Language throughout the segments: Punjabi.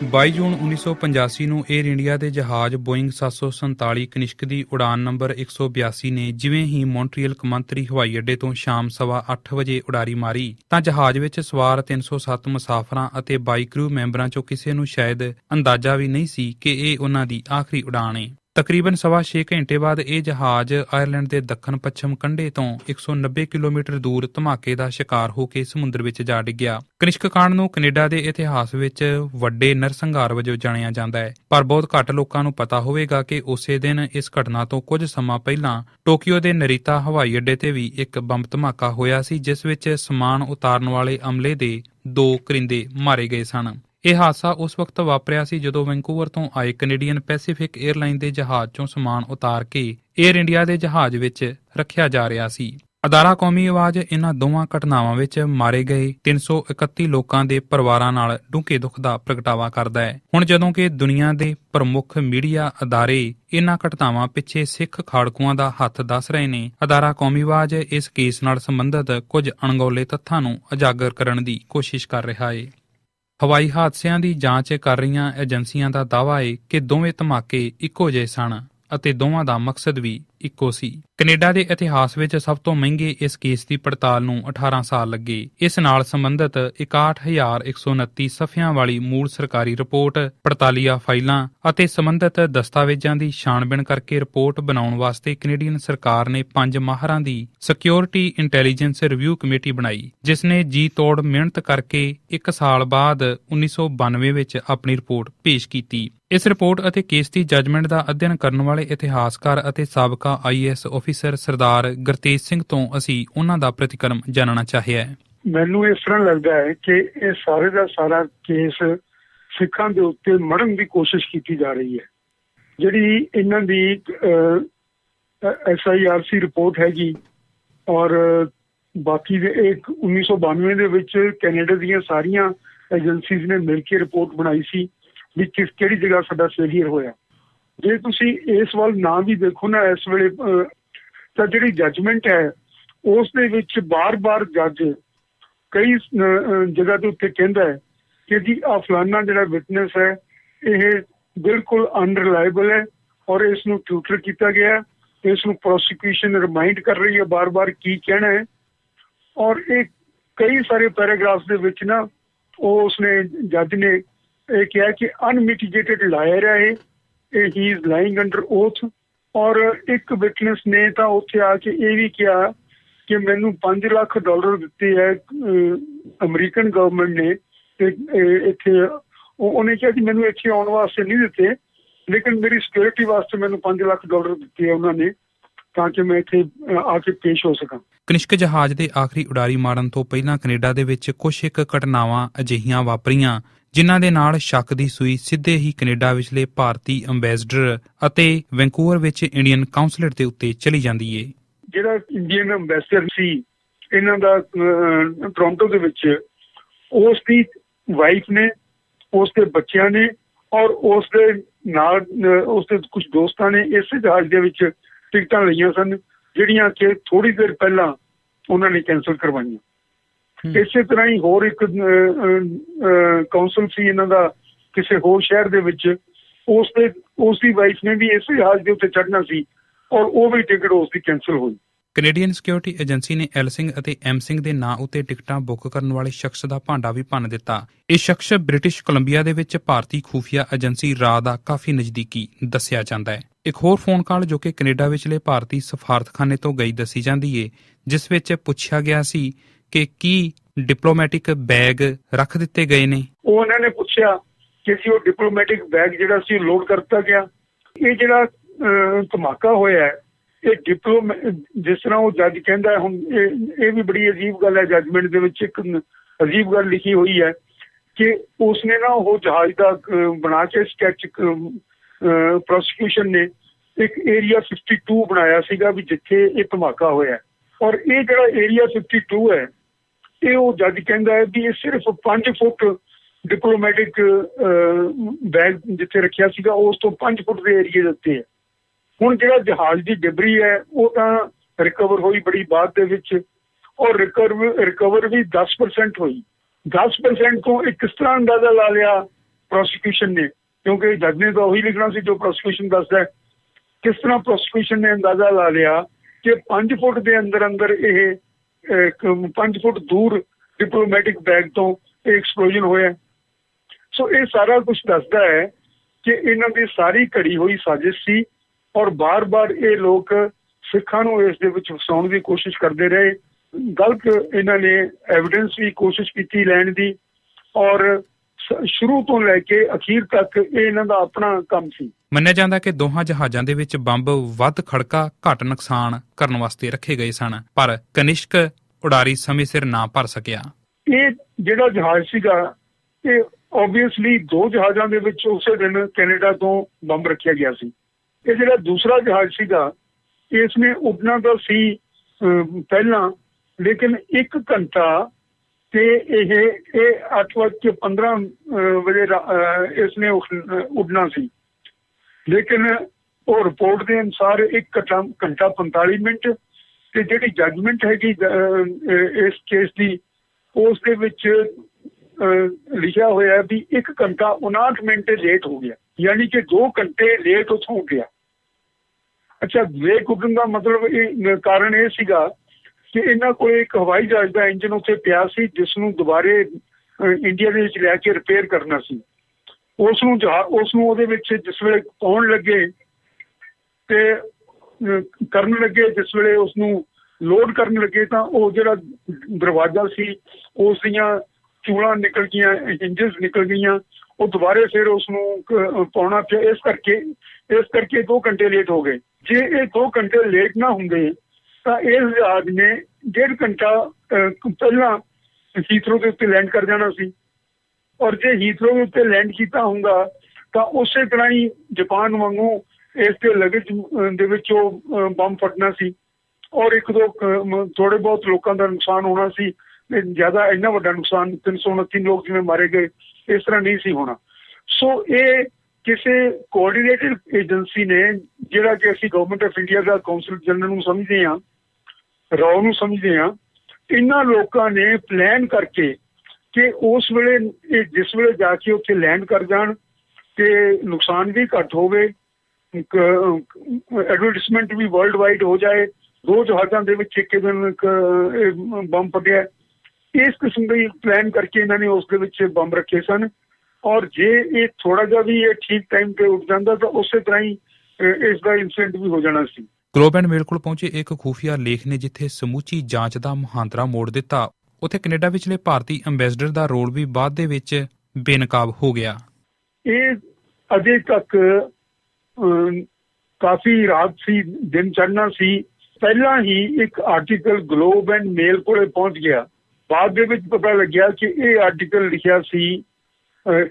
22 ਜੂਨ 1985 ਨੂੰ 에ਅਰ ਇੰਡੀਆ ਦੇ ਜਹਾਜ਼ ਬੋਇੰਗ 747 ਕਨਿਸ਼ਕ ਦੀ ਉਡਾਨ ਨੰਬਰ 182 ਨੇ ਜਿਵੇਂ ਹੀ ਮੌਂਟਰੀਅਲ ਕੌਮਾਂਤਰੀ ਹਵਾਈ ਅੱਡੇ ਤੋਂ ਸ਼ਾਮ ਸਵਾ ਅੱਠ ਵਜੇ ਉਡਾਰੀ ਮਾਰੀ, ਤਾਂ ਜਹਾਜ਼ ਵਿੱਚ ਸਵਾਰ 307 ਮੁਸਾਫਰਾਂ ਅਤੇ 22 ਕਰੂ ਮੈਂਬਰਾਂ ਚੋਂ ਕਿਸੇ ਨੂੰ ਸ਼ਾਇਦ ਅੰਦਾਜ਼ਾ ਵੀ ਨਹੀਂ ਸੀ ਕਿ ਇਹ ਉਹਨਾਂ ਦੀ ਆਖਰੀ ਉਡਾਣ ਹੈ ਤਕਰੀਬਨ ਸਵਾ 6 ਘੰਟੇ ਬਾਅਦ ਇਹ ਜਹਾਜ਼ ਆਇਰਲੈਂਡ ਦੇ ਦੱਖਣ ਪੱਛਮ ਕੰਢੇ ਤੋਂ 190 ਕਿਲੋਮੀਟਰ ਦੂਰ ਧਮਾਕੇ ਦਾ ਸ਼ਿਕਾਰ ਹੋ ਕੇ ਸਮੁੰਦਰ ਵਿੱਚ ਜਾ ਡਿੱਗਿਆ। ਕਨਿਸ਼ਕ ਕਾਂਡ ਨੂੰ ਕੈਨੇਡਾ ਦੇ ਇਤਿਹਾਸ ਵਿੱਚ ਵੱਡੇ ਨਰਸੰਘਾਰ ਵਜੋਂ ਜਾਣਿਆ ਜਾਂਦਾ ਹੈ। ਪਰ ਬਹੁਤ ਘੱਟ ਲੋਕਾਂ ਨੂੰ ਪਤਾ ਹੋਵੇਗਾ ਕਿ ਉਸੇ ਦਿਨ ਇਸ ਘਟਨਾ ਤੋਂ ਕੁਝ ਸਮਾਂ ਪਹਿਲਾਂ ਟੋਕੀਓ ਦੇ ਨਰੀਤਾ ਹਵਾਈ ਅੱਡੇ ਤੇ ਵੀ ਇੱਕ ਬੰਬ ਧਮਾਕਾ ਹੋਇਆ ਸੀ, ਜਿਸ ਵਿੱਚ ਸਮਾਨ ਉਤਾਰਨ ਵਾਲੇ ਅਮਲੇ ਦੇ ਦੋ ਕਰਿੰਦੇ ਮਾਰੇ ਗਏ ਸਨ। ਇਹ ਹਾਦਸਾ ਉਸ ਵਕਤ ਵਾਪਰਿਆ ਸੀ ਜਦੋਂ ਵੈਂਕੂਵਰ ਤੋਂ ਆਏ ਕੈਨੇਡੀਅਨ ਪੈਸੀਫਿਕ 에ਅਰਲਾਈਨ ਦੇ ਜਹਾਜ਼ 'ਚੋਂ ਸਮਾਨ ਉਤਾਰ ਕੇ 에ਅਰ ਇੰਡੀਆ ਦੇ ਜਹਾਜ਼ ਵਿੱਚ ਰੱਖਿਆ ਜਾ ਰਿਹਾ ਸੀ। ਅਦਾਰਾ ਕੌਮੀ ਆਵਾਜ਼ ਇਹਨਾਂ ਦੋਵਾਂ ਘਟਨਾਵਾਂ ਵਿੱਚ ਮਾਰੇ ਗਏ 331 ਲੋਕਾਂ ਦੇ ਪਰਿਵਾਰਾਂ ਨਾਲ ਡੂੰਘੇ ਦੁੱਖ ਦਾ ਪ੍ਰਗਟਾਵਾ ਕਰਦਾ ਹੈ। ਹੁਣ ਜਦੋਂ ਕਿ ਦੁਨੀਆ ਦੇ ਪ੍ਰਮੁੱਖ ਮੀਡੀਆ ਅਦਾਰੇ ਇਹਨਾਂ ਘਟਨਾਵਾਂ ਪਿੱਛੇ ਸਿੱਖ ਖਾੜਕੂਆਂ ਦਾ ਹੱਥ ਦੱਸ ਰਹੇ ਨੇ, ਅਦਾਰਾ ਕੌਮੀ ਆਵਾਜ਼ ਇਸ ਕੇਸ ਨਾਲ ਸੰਬੰਧਿਤ ਕੁਝ ਅਣਗੌਲੇ ਤੱਥਾਂ ਨੂੰ ਉਜਾਗਰ ਕਰਨ ਦੀ ਕੋਸ਼ਿਸ਼ ਕਰ ਰਿਹਾ ਹੈ ਹਵਾਈ ਹਾਦਸਿਆਂ ਦੀ ਜਾਂਚ ਕਰ ਰਹੀਆਂ ਏਜੰਸੀਆਂ ਦਾ ਦਾਅਵਾ ਏ ਕਿ ਦੋਵੇਂ ਧਮਾਕੇ ਇੱਕੋ ਜਿਹੇ ਸਨ। ਅਤੇ ਦੋਵਾਂ ਦਾ ਮਕਸਦ ਵੀ ਇੱਕੋ ਸੀ। ਕੈਨੇਡਾ ਦੇ ਇਤਿਹਾਸ ਵਿੱਚ ਸਭ ਤੋਂ ਮਹਿੰਗੇ ਇਸ ਕੇਸ ਦੀ ਪੜਤਾਲ ਨੂੰ 18 ਸਾਲ ਲੱਗੇ। ਇਸ ਨਾਲ ਸੰਬੰਧਿਤ 61129 ਸਫ਼ਿਆਂ ਵਾਲੀ ਮੂਲ ਸਰਕਾਰੀ ਰਿਪੋਰਟ, ਪੜਤਾਲੀਆ ਫਾਈਲਾਂ ਅਤੇ ਸੰਬੰਧਿਤ ਦਸਤਾਵੇਜ਼ਾਂ ਦੀ ਛਾਣਬੀਣ ਕਰਕੇ ਰਿਪੋਰਟ ਬਣਾਉਣ ਵਾਸਤੇ ਕੈਨੇਡੀਅਨ ਸਰਕਾਰ ਨੇ ਪੰਜ ਮਾਹਰਾਂ ਦੀ ਸਿਕਿਉਰਿਟੀ ਇੰਟੈਲੀਜੈਂਸ ਰਿਵਿਊ ਕਮੇਟੀ ਬਣਾਈ, ਜਿਸ ਨੇ ਜੀ ਤੋੜ ਮਿਹਨਤ ਕਰਕੇ 1 ਸਾਲ ਬਾਅਦ 1992 ਵਿੱਚ ਆਪਣੀ ਰਿਪੋਰਟ ਪੇਸ਼ ਕੀਤੀ। ਇਸ ਰਿਪੋਰਟ ਅਤੇ ਕੇਸ ਦੀ ਜੱਜਮੈਂਟ ਦਾ ਅਧਿਐਨ ਕਰਨ ਵਾਲੇ ਇਤਿਹਾਸਕਾਰ ਅਤੇ ਸਾਬਕਾ ਆਈਐਸ ਅਫੀਸਰ ਸਰਦਾਰ ਗੁਰਤੇਜ ਸਿੰਘ ਤੋਂ ਅਸੀਂ ਉਹਨਾਂ ਦਾ ਪ੍ਰਤੀਕਰਮ ਜਾਣਨਾ ਚਾਹਿਆ ਹੈ। ਮੈਨੂੰ ਇਸ ਤਰ੍ਹਾਂ ਲੱਗਦਾ ਹੈ ਕਿ ਇਹ ਸਾਰੇ ਦਾ ਸਾਰਾ ਕੇਸ ਸਿੱਖਾਂ ਦੇ ਉੱਤੇ ਮੜਨ ਦੀ ਕੋਸ਼ਿਸ਼ ਕੀਤੀ ਜਾ ਰਹੀ ਹੈ। ਜਿਹੜੀ ਇਹਨਾਂ ਦੀ ਐਸਆਈਆਰਸੀ ਰਿਪੋਰਟ ਹੈਗੀ ਔਰ ਬਾਕੀ ਦੇ ਇੱਕ 1992 ਦੇ ਵਿੱਚ ਕੈਨੇਡਾ ਦੀਆਂ ਸਾਰੀਆਂ ਏਜੰਸੀਜ਼ ਨੇ ਮਿਲ ਕੇ ਰਿਪੋਰਟ ਬਣਾਈ ਸੀ। ਵੀ ਕਿਸ, ਕਿਹੜੀ ਜਗ੍ਹਾ ਸਾਡਾ ਫੇਲਿਅਰ ਹੋਇਆ। ਜੇ ਤੁਸੀਂ ਇਸ ਵੱਲ ਨਾ ਵੀ ਦੇਖੋ ਨਾ ਇਸ ਵੇਲੇ ਤਾਂ ਜਿਹੜੀ ਜੱਜਮੈਂਟ ਹੈ, ਉਸ ਦੇ ਵਿੱਚ ਬਾਰ-ਬਾਰ ਜੱਜ ਕਈ ਜਗ੍ਹਾ ਦੇ ਉੱਤੇ ਕਹਿੰਦਾ ਹੈ ਕਿ ਜੀ ਆ ਫਲਾਨਾ ਜਿਹੜਾ ਵਿਟਨੈਸ ਹੈ, ਇਹ ਬਿਲਕੁਲ ਅਨਰਿਲਾਇਬਲ ਹੈ ਔਰ ਇਸ ਨੂੰ ਟਿਊਟਰ ਕੀਤਾ ਗਿਆ ਹੈ ਇਸ ਨੂੰ ਪ੍ਰੋਸੀਕਿਊਸ਼ਨ ਰਿਮਾਈਂਡ ਕਰ ਰਹੀ ਹੈ, ਬਾਰ-ਬਾਰ ਕੀ ਕਹਿਣਾ ਹੈ। ਔਰ ਇਹ ਕਈ ਸਾਰੇ ਪੈਰਾਗ੍ਰਾਫਸ ਦੇ ਵਿੱਚ ਨਾ, ਉਹ ਉਸਨੇ ਜੱਜ ਨੇ ਇਹ ਕਿਹਾ ਕਿ ਅਨਮਿਟੀਗੇਟਡ ਲਾਇਰ ਹੈ ਇਹ। He is lying under oath ਔਰ ਇੱਕ ਵਿਟਨੈਸ ਨੇ ਤਾਂ ਉੱਥੇ ਆ ਕੇ ਇਹ ਵੀ ਕਿਹਾ ਕਿ ਮੈਨੂੰ 5 ਲੱਖ ਡਾਲਰ ਦਿੱਤੇ ਹੈ ਅਮਰੀਕਨ ਗਵਰਨਮੈਂਟ ਨੇ। ਇੱਥੇ ਉਹਨੇ ਕਿਹਾ ਕਿ ਮੈਨੂੰ ਇੱਥੇ ਆਉਣ ਵਾਸਤੇ ਨਹੀਂ ਦਿੱਤੇ। ਲੇਕਿਨ ਮੇਰੀ ਸਿਕਿਉਰਿਟੀ ਵਾਸਤੇ ਮੈਨੂੰ 5 ਲੱਖ ਡਾਲਰ ਦਿੱਤੇ ਉਹਨਾਂ ਨੇ, ਤਾਂ ਕਿ ਮੈਂ ਇੱਥੇ ਆ ਕੇ ਪੇਸ਼ ਹੋ ਸਕਾਂ। ਕਨਿਸ਼ਕ ਜਹਾਜ਼ ਦੇ ਆਖਰੀ ਉਡਾਰੀ ਮਾਰਨ ਤੋਂ ਪਹਿਲਾਂ ਕੈਨੇਡਾ ਦੇ ਵਿੱਚ ਕੁਝ ਇੱਕ ਘਟਨਾਵਾਂ ਅਜਿਹੀਆਂ ਵਾਪਰੀਆਂ। ਜਿਨ੍ਹਾਂ ਦੇ ਨਾਲ ਸ਼ੱਕ ਦੀ ਸੂਈ ਸਿੱਧੇ ਹੀ ਕੈਨੇਡਾ ਵਿਚਲੇ ਭਾਰਤੀ ਅੰਬੈਸਡਰ ਅਤੇ ਵੈਂਕੂਵਰ ਵਿੱਚ ਇੰਡੀਅਨ ਕਾਉਂਸਲੇਟ ਦੇ ਉੱਤੇ ਚਲੀ ਜਾਂਦੀ ਏ। ਜਿਹੜਾ ਇੰਡੀਅਨ ਐਮਬੈਸਡਰ ਸੀ ਇਹਨਾਂ ਦਾ ਟੋਰਾਂਟੋ ਦੇ ਵਿੱਚ ਉਸ ਦੀ ਵਾਈਫ ਨੇ ਉਸ ਦੇ ਬੱਚਿਆਂ ਨੇ ਔਰ ਉਸ ਦੇ ਨਾਲ ਅਹ, ਉਸ ਦੇ ਕੁਝ ਦੋਸਤਾਂ ਨੇ ਇਸੇ ਜਹਾਜ਼ ਦੇ ਵਿੱਚ ਟਿਕਟਾਂ ਲਈਆਂ ਸਨ ਜਿਹੜੀਆਂ ਕਿ ਥੋੜੀ ਦੇਰ ਪਹਿਲਾਂ ਉਹਨਾਂ ਨੇ ਕੈਨਸਲ ਕਰਵਾਈਆਂ। ਇਸੇ ਤਰ੍ਹਾਂ ਹੀ ਹੋਰ ਇੱਕ ਕਾਉਂਸਲ ਸੀ ਇਹਨਾਂ ਦਾ ਕਿਸੇ ਹੋਰ ਸ਼ਹਿਰ ਦੇ ਵਿੱਚ ਉਸ ਦੇ ਉਸ ਦੀ ਵਾਈਫ ਨੇ ਵੀ ਇਸੇ ਜਹਾਜ਼ ਦੇ ਉੱਤੇ ਚੜ੍ਹਨਾ ਸੀ ਔਰ ਉਹ ਵੀ ਟਿਕਟ ਉਸ ਦੀ ਕੈਨਸਲ ਹੋਈ। ਕੈਨੇਡੀਅਨ ਸਿਕਿਉਰਿਟੀ ਏਜੰਸੀ ਨੇ ਐਲ ਸਿੰਘ ਅਤੇ ਐਮ ਸਿੰਘ ਦੇ ਨਾਂ ਉੱਤੇ ਟਿਕਟਾਂ ਬੁੱਕ ਕਰਨ ਵਾਲੇ ਸ਼ਖਸ ਦਾ ਭਾਂਡਾ ਵੀ ਭੰਨ ਦਿੱਤਾ। ਇਹ ਸ਼ਖਸ ਬ੍ਰਿਟਿਸ਼ ਕੋਲੰਬੀਆ ਦੇ ਵਿੱਚ ਭਾਰਤੀ ਖੂਫੀਆ ਏਜੰਸੀ ਰਾ ਦਾ ਕਾਫੀ ਨਜ਼ਦੀਕੀ ਦੱਸਿਆ ਜਾਂਦਾ ਹੈ। ਇੱਕ ਹੋਰ ਫੋਨ ਕਾਲ ਜੋ ਕਿ ਕੈਨੇਡਾ ਵਿਚਲੇ ਭਾਰਤੀ ਸਫਾਰਤਖਾਨੇ ਤੋਂ ਗਈ ਦੱਸੀ ਜਾਂਦੀ ਏ ਜਿਸ ਵਿੱਚ ਪੁੱਛਿਆ ਗਿਆ ਸੀ ਕਿ ਕੀ ਡਿਪਲੋਮੈਟਿਕ ਬੈਗ ਰੱਖ ਦਿੱਤੇ ਗਏ ਨੇ? ਉਹ ਉਹਨਾਂ ਨੇ ਪੁੱਛਿਆ ਕਿ ਜੀ ਉਹ ਡਿਪਲੋਮੈਟਿਕ ਬੈਗ ਜਿਹੜਾ ਸੀ ਲੋਡ ਕਰਤਾ ਗਿਆ। ਇਹ ਜਿਹੜਾ ਧਮਾਕਾ ਹੋਇਆ ਹੈ, ਇਹ ਡਿਪਲੋਮੈ ਜਿਸ ਤਰ੍ਹਾਂ ਉਹ ਜੱਜ ਕਹਿੰਦਾ ਹੁਣ ਇਹ ਵੀ ਬੜੀ ਅਜੀਬ ਗੱਲ ਹੈ ਜੱਜਮੈਂਟ ਦੇ ਵਿੱਚ ਇੱਕ ਅਜੀਬ ਗੱਲ ਲਿਖੀ ਹੋਈ ਹੈ ਕਿ ਉਸਨੇ ਨਾ ਉਹ ਜਹਾਜ਼ ਦਾ ਬਣਾ ਕੇ ਸਕੈਚ ਪ੍ਰੋਸੀਕਿਊਸ਼ਨ ਨੇ ਇੱਕ ਏਰੀਆ 52 ਬਣਾਇਆ ਸੀਗਾ ਵੀ ਜਿੱਥੇ ਇਹ ਧਮਾਕਾ ਹੋਇਆ ਔਰ ਇਹ ਜਿਹੜਾ ਏਰੀਆ 52 ਹੈ ਇਹ ਉਹ ਜੱਜ ਕਹਿੰਦਾ ਹੈ ਵੀ ਇਹ ਸਿਰਫ 5 ਫੁੱਟ ਡਿਪਲੋਮੈਟਿਕ ਬੈਗ ਜਿੱਥੇ ਰੱਖਿਆ ਸੀਗਾ, ਉਸ ਤੋਂ 5 ਫੁੱਟ ਦੇ ਏਰੀਏ ਦੇ ਉੱਤੇ ਹੈ। ਹੁਣ ਜਿਹੜਾ ਜਹਾਜ਼ ਦੀ ਡਿਬਰੀ ਹੈ, ਉਹ ਤਾਂ ਰਿਕਵਰ ਹੋਈ ਬੜੀ ਬਾਅਦ ਦੇ ਵਿੱਚ ਔਰ ਰਿਕਵਰ ਰਿਕਵਰ ਵੀ 10% ਹੋਈ। 10% ਤੋਂ ਇਹ ਕਿਸ ਤਰ੍ਹਾਂ ਅੰਦਾਜ਼ਾ ਲਾ ਲਿਆ ਪ੍ਰੋਸੀਕਿਊਸ਼ਨ ਨੇ, ਕਿਉਂਕਿ ਜੱਜ ਨੇ ਤਾਂ ਉਹੀ ਲਿਖਣਾ ਸੀ ਜੋ ਪ੍ਰੋਸੀਕਿਊਸ਼ਨ ਦੱਸਦਾ ਕਿਸ ਤਰ੍ਹਾਂ ਪ੍ਰੋਸੀਕਿਊਸ਼ਨ ਨੇ ਅੰਦਾਜ਼ਾ ਲਾ ਲਿਆ ਕਿ 5 ਫੁੱਟ ਦੇ ਅੰਦਰ ਅੰਦਰ ਇਹ 5 ਫੁੱਟ ਦੂਰ ਡਿਪਲੋਮੈਟਿਕ ਬੈਗ ਤੋਂ ਇਹ ਐਕਸਪਲੋਜਨ ਹੋਇਆ ਸੋ ਇਹ ਸਾਰਾ ਕੁਝ ਦੱਸਦਾ ਹੈ ਕਿ ਇਹਨਾਂ ਦੀ ਸਾਰੀ ਘੜੀ ਹੋਈ ਸਾਜ਼ਿਸ਼ ਸੀ ਔਰ ਬਾਰ-ਬਾਰ ਇਹ ਲੋਕ ਸਿੱਖਾਂ ਨੂੰ ਇਸ ਦੇ ਵਿੱਚ ਫਸਾਉਣ ਦੀ ਕੋਸ਼ਿਸ਼ ਕਰਦੇ ਰਹੇ। ਗਲਤ ਇਹਨਾਂ ਨੇ ਐਵੀਡੈਂਸ ਵੀ ਕੋਸ਼ਿਸ਼ ਕੀਤੀ ਲੈਣ ਦੀ ਔਰ ਸ਼ੁਰੂ ਤੋਂ ਲੈ ਕੇ ਅਖੀਰ ਤੱਕ ਇਹ ਇਹਨਾਂ ਦਾ ਆਪਣਾ ਕੰਮ ਸੀ। ਮੰਨਿਆ ਜਾਂਦਾ ਕਿ ਦੋਹਾਂ ਜਹਾਜ਼ਾਂ ਦੇ ਵਿੱਚ ਬੰਬ ਵੱਧ ਖੜਕਾ ਘੱਟ ਨੁਕਸਾਨ ਕਰਨ ਵਾਸਤੇ ਰੱਖੇ ਗਏ ਸਨ ਪਰ ਕਨਿਸ਼ਕ ਉਡਾਰੀ ਸਮੇਂ ਸਿਰ ਨਾ ਭਰ ਸਕਿਆ। ਇਹ ਜਿਹੜਾ ਜਹਾਜ਼ ਸੀਗਾ ਇਹ ਆਬਵੀਅਸਲੀ ਦੋ ਜਹਾਜ਼ਾਂ ਦੇ ਵਿੱਚ ਉਸੇ ਦਿਨ ਕੈਨੇਡਾ ਤੋਂ ਬੰਬ ਰੱਖਿਆ ਗਿਆ ਸੀ। ਇਹ ਜਿਹੜਾ ਦੂਸਰਾ ਜਹਾਜ਼ ਸੀਗਾ ਇਸ ਨੇ ਉੱਡਣਾ ਤਾਂ ਸੀ ਪਹਿਲਾਂ ਲੇਕਿਨ 1 ਘੰਟਾ ਤੇ ਇਹ ਇਹ 8:15 ਵਜੇ ਇਸ ਨੇ ਉੱਡਣਾ ਸੀ। ਲੇਕਿਨ ਉਹ ਰਿਪੋਰਟ ਦੇ ਅਨੁਸਾਰ 1 ਘੰਟਾ 45 ਮਿੰਟ ਤੇ ਜਿਹੜੀ ਜੱਜਮੈਂਟ ਹੈਗੀ ਇਸ ਕੇਸ ਦੀ, ਉਸ ਦੇ ਵਿੱਚ ਲਿਖਿਆ ਹੋਇਆ ਵੀ 1 ਘੰਟਾ 59 ਮਿੰਟ ਲੇਟ ਹੋ ਗਿਆ। ਯਾਨੀ ਕਿ 2 ਘੰਟੇ ਲੇਟ ਉੱਥੋਂ ਉੱਡਿਆ ਅੱਛਾ ਵੇਕ ਉੱਡਣ ਦਾ ਮਤਲਬ ਇਹ, ਕਾਰਨ ਇਹ ਸੀਗਾ ਕਿ ਇਹਨਾਂ ਕੋਲ ਇੱਕ ਹਵਾਈ ਜਹਾਜ਼ ਦਾ ਇੰਜਨ ਉੱਥੇ ਪਿਆ ਸੀ ਜਿਸ ਨੂੰ ਦੁਬਾਰੇ ਇੰਡੀਆ ਦੇ ਵਿੱਚ ਲੈ ਕੇ ਰਿਪੇਅਰ ਕਰਨਾ ਸੀ। ਉਸ ਨੂੰ ਉਸ ਨੂੰ ਉਹਦੇ ਵਿੱਚ ਜਿਸ ਵੇਲੇ ਪਾਉਣ ਲੱਗੇ ਤੇ ਕਰਨ ਲੱਗੇ, ਜਿਸ ਵੇਲੇ ਉਸ ਨੂੰ ਲੋਡ ਕਰਨ ਲੱਗੇ ਤਾਂ ਉਹ ਜਿਹੜਾ ਦਰਵਾਜ਼ਾ ਸੀ, ਉਸ ਦੀਆਂ ਚੂਲਾਂ ਨਿਕਲ ਗਈਆਂ ਹਿੰਜਸ ਨਿਕਲ ਗਈਆਂ, ਉਹ ਦੁਬਾਰੇ ਫਿਰ ਉਸ ਨੂੰ ਪਾਉਣਾ ਪਿਆ। ਇਸ ਕਰਕੇ ਇਸ ਕਰਕੇ 2 ਘੰਟੇ ਲੇਟ ਹੋ ਗਏ। ਜੇ ਇਹ 2 ਘੰਟੇ ਲੇਟ ਨਾ ਹੁੰਦੇ ਤਾਂ ਇਸ ਜਹਾਜ਼ ਨੇ, ਡੇਢ ਘੰਟਾ ਪਹਿਲਾਂ ਹੀਥਰੋ ਦੇ ਉੱਤੇ ਲੈਂਡ ਕਰ ਜਾਣਾ ਸੀ। ਔਰ ਜੇ ਹੀਥਰੋ ਦੇ ਉੱਤੇ ਲੈਂਡ ਕੀਤਾ ਹੁੰਦਾ, ਤਾਂ ਉਸੇ ਤਰ੍ਹਾਂ ਹੀ ਜਾਪਾਨ ਵਾਂਗੂ ਇਸ ਦੇ ਲਗੇਜ ਦੇ ਵਿੱਚ ਉਹ ਬੰਬ ਫਟਣਾ ਸੀ। ਔਰ ਇੱਕ ਦੋ ਥੋੜੇ ਬਹੁਤ ਲੋਕਾਂ ਦਾ ਨੁਕਸਾਨ ਹੋਣਾ ਸੀ ਜ਼ਿਆਦਾ ਇੰਨਾ ਵੱਡਾ ਨੁਕਸਾਨ 329 ਲੋਕ ਜਿਵੇਂ ਮਾਰੇ ਗਏ, ਇਸ ਤਰ੍ਹਾਂ ਨਹੀਂ ਸੀ ਹੋਣਾ। ਸੋ ਇਹ ਕਿਸੇ ਕੋਆਰਡੀਨੇਟਡ ਏਜੰਸੀ ਨੇ, ਜਿਹੜਾ ਕਿ ਅਸੀਂ ਗਵਰਨਮੈਂਟ ਆਫ ਇੰਡੀਆ ਦਾ ਕਾਉਂਸਲ ਜਨਰਲ ਨੂੰ ਸਮਝਦੇ ਹਾਂ ਰਾਓ ਨੂੰ ਸਮਝਦੇ ਹਾਂ। ਇਹਨਾਂ ਲੋਕਾਂ ਨੇ ਪਲਾਨ ਕਰਕੇ ਕਿ ਉਸ ਵੇਲੇ ਇਹ ਜਿਸ ਵੇਲੇ ਜਾ ਕੇ ਉੱਥੇ ਲੈਂਡ ਕਰ ਜਾਣ ਤੇ ਨੁਕਸਾਨ ਵੀ ਘੱਟ ਹੋਵੇ ਐਡਵਰਟਾਈਜ਼ਮੈਂਟ ਵੀ ਵਰਲਡ ਵਾਈਡ ਹੋ ਜਾਏ ਦੋ ਜਹਾਜ਼ਾਂ ਦੇ ਵਿੱਚ ਇੱਕ ਦਿਨ ਬੰਬ ਫਟਿਆ। ਇਸ ਕਿਸਮ ਦਾ ਪਲਾਨ ਕਰਕੇ ਇਹਨਾਂ ਨੇ ਉਸ ਦੇ ਵਿੱਚ ਬੰਬ ਰੱਖੇ ਸਨ। ਔਰ ਜੇ ਇਹ ਥੋੜਾ ਜਿਹਾ ਵੀ ਇਹ ਠੀਕ ਟਾਈਮ ਤੇ ਉੱਠ ਜਾਂਦਾ ਤਾਂ ਉਸੇ ਤਰ੍ਹਾਂ ਹੀ ਅਹ, ਇਸ ਦਾ ਇਨਸੀਡੈਂਟ ਵੀ ਹੋ ਜਾਣਾ ਸੀ। ਗਲੋਬ ਐਂਡ ਮੇਲ ਕੋਲ ਪਹੁੰਚੇ ਇੱਕ ਖੂਫੀਆ ਲੇਖ ਨੇ ਜਿੱਥੇ ਸਮੂਚੀ ਜਾਂਚ ਦਾ ਮੁਹਾਂਦਰਾ ਮੋੜ ਦਿੱਤਾ। ਉੱਥੇ ਕੈਨੇਡਾ ਵਿਚਲੇ ਭਾਰਤੀ ਐਮਬੈਸਡਰ ਦਾ ਰੋਲ ਵੀ ਬਾਅਦ ਦੇ ਵਿੱਚ ਬੇਨਕਾਬ ਹੋ ਗਿਆ। ਇਹ ਅਜੇ ਤੱਕ ਕਾਫੀ ਰਾਤ ਸੀ, ਦਿਨ ਚੜ੍ਹਨਾ ਸੀ। ਪਹਿਲਾਂ ਹੀ ਇੱਕ ਆਰਟੀਕਲ ਗਲੋਬ ਐਂਡ ਮੇਲ ਕੋਲੇ ਪਹੁੰਚ ਗਿਆ। ਬਾਅਦ ਦੇ ਵਿੱਚ ਪਤਾ ਲੱਗਿਆ ਕਿ ਇਹ ਆਰਟੀਕਲ ਲਿਖਿਆ ਸੀ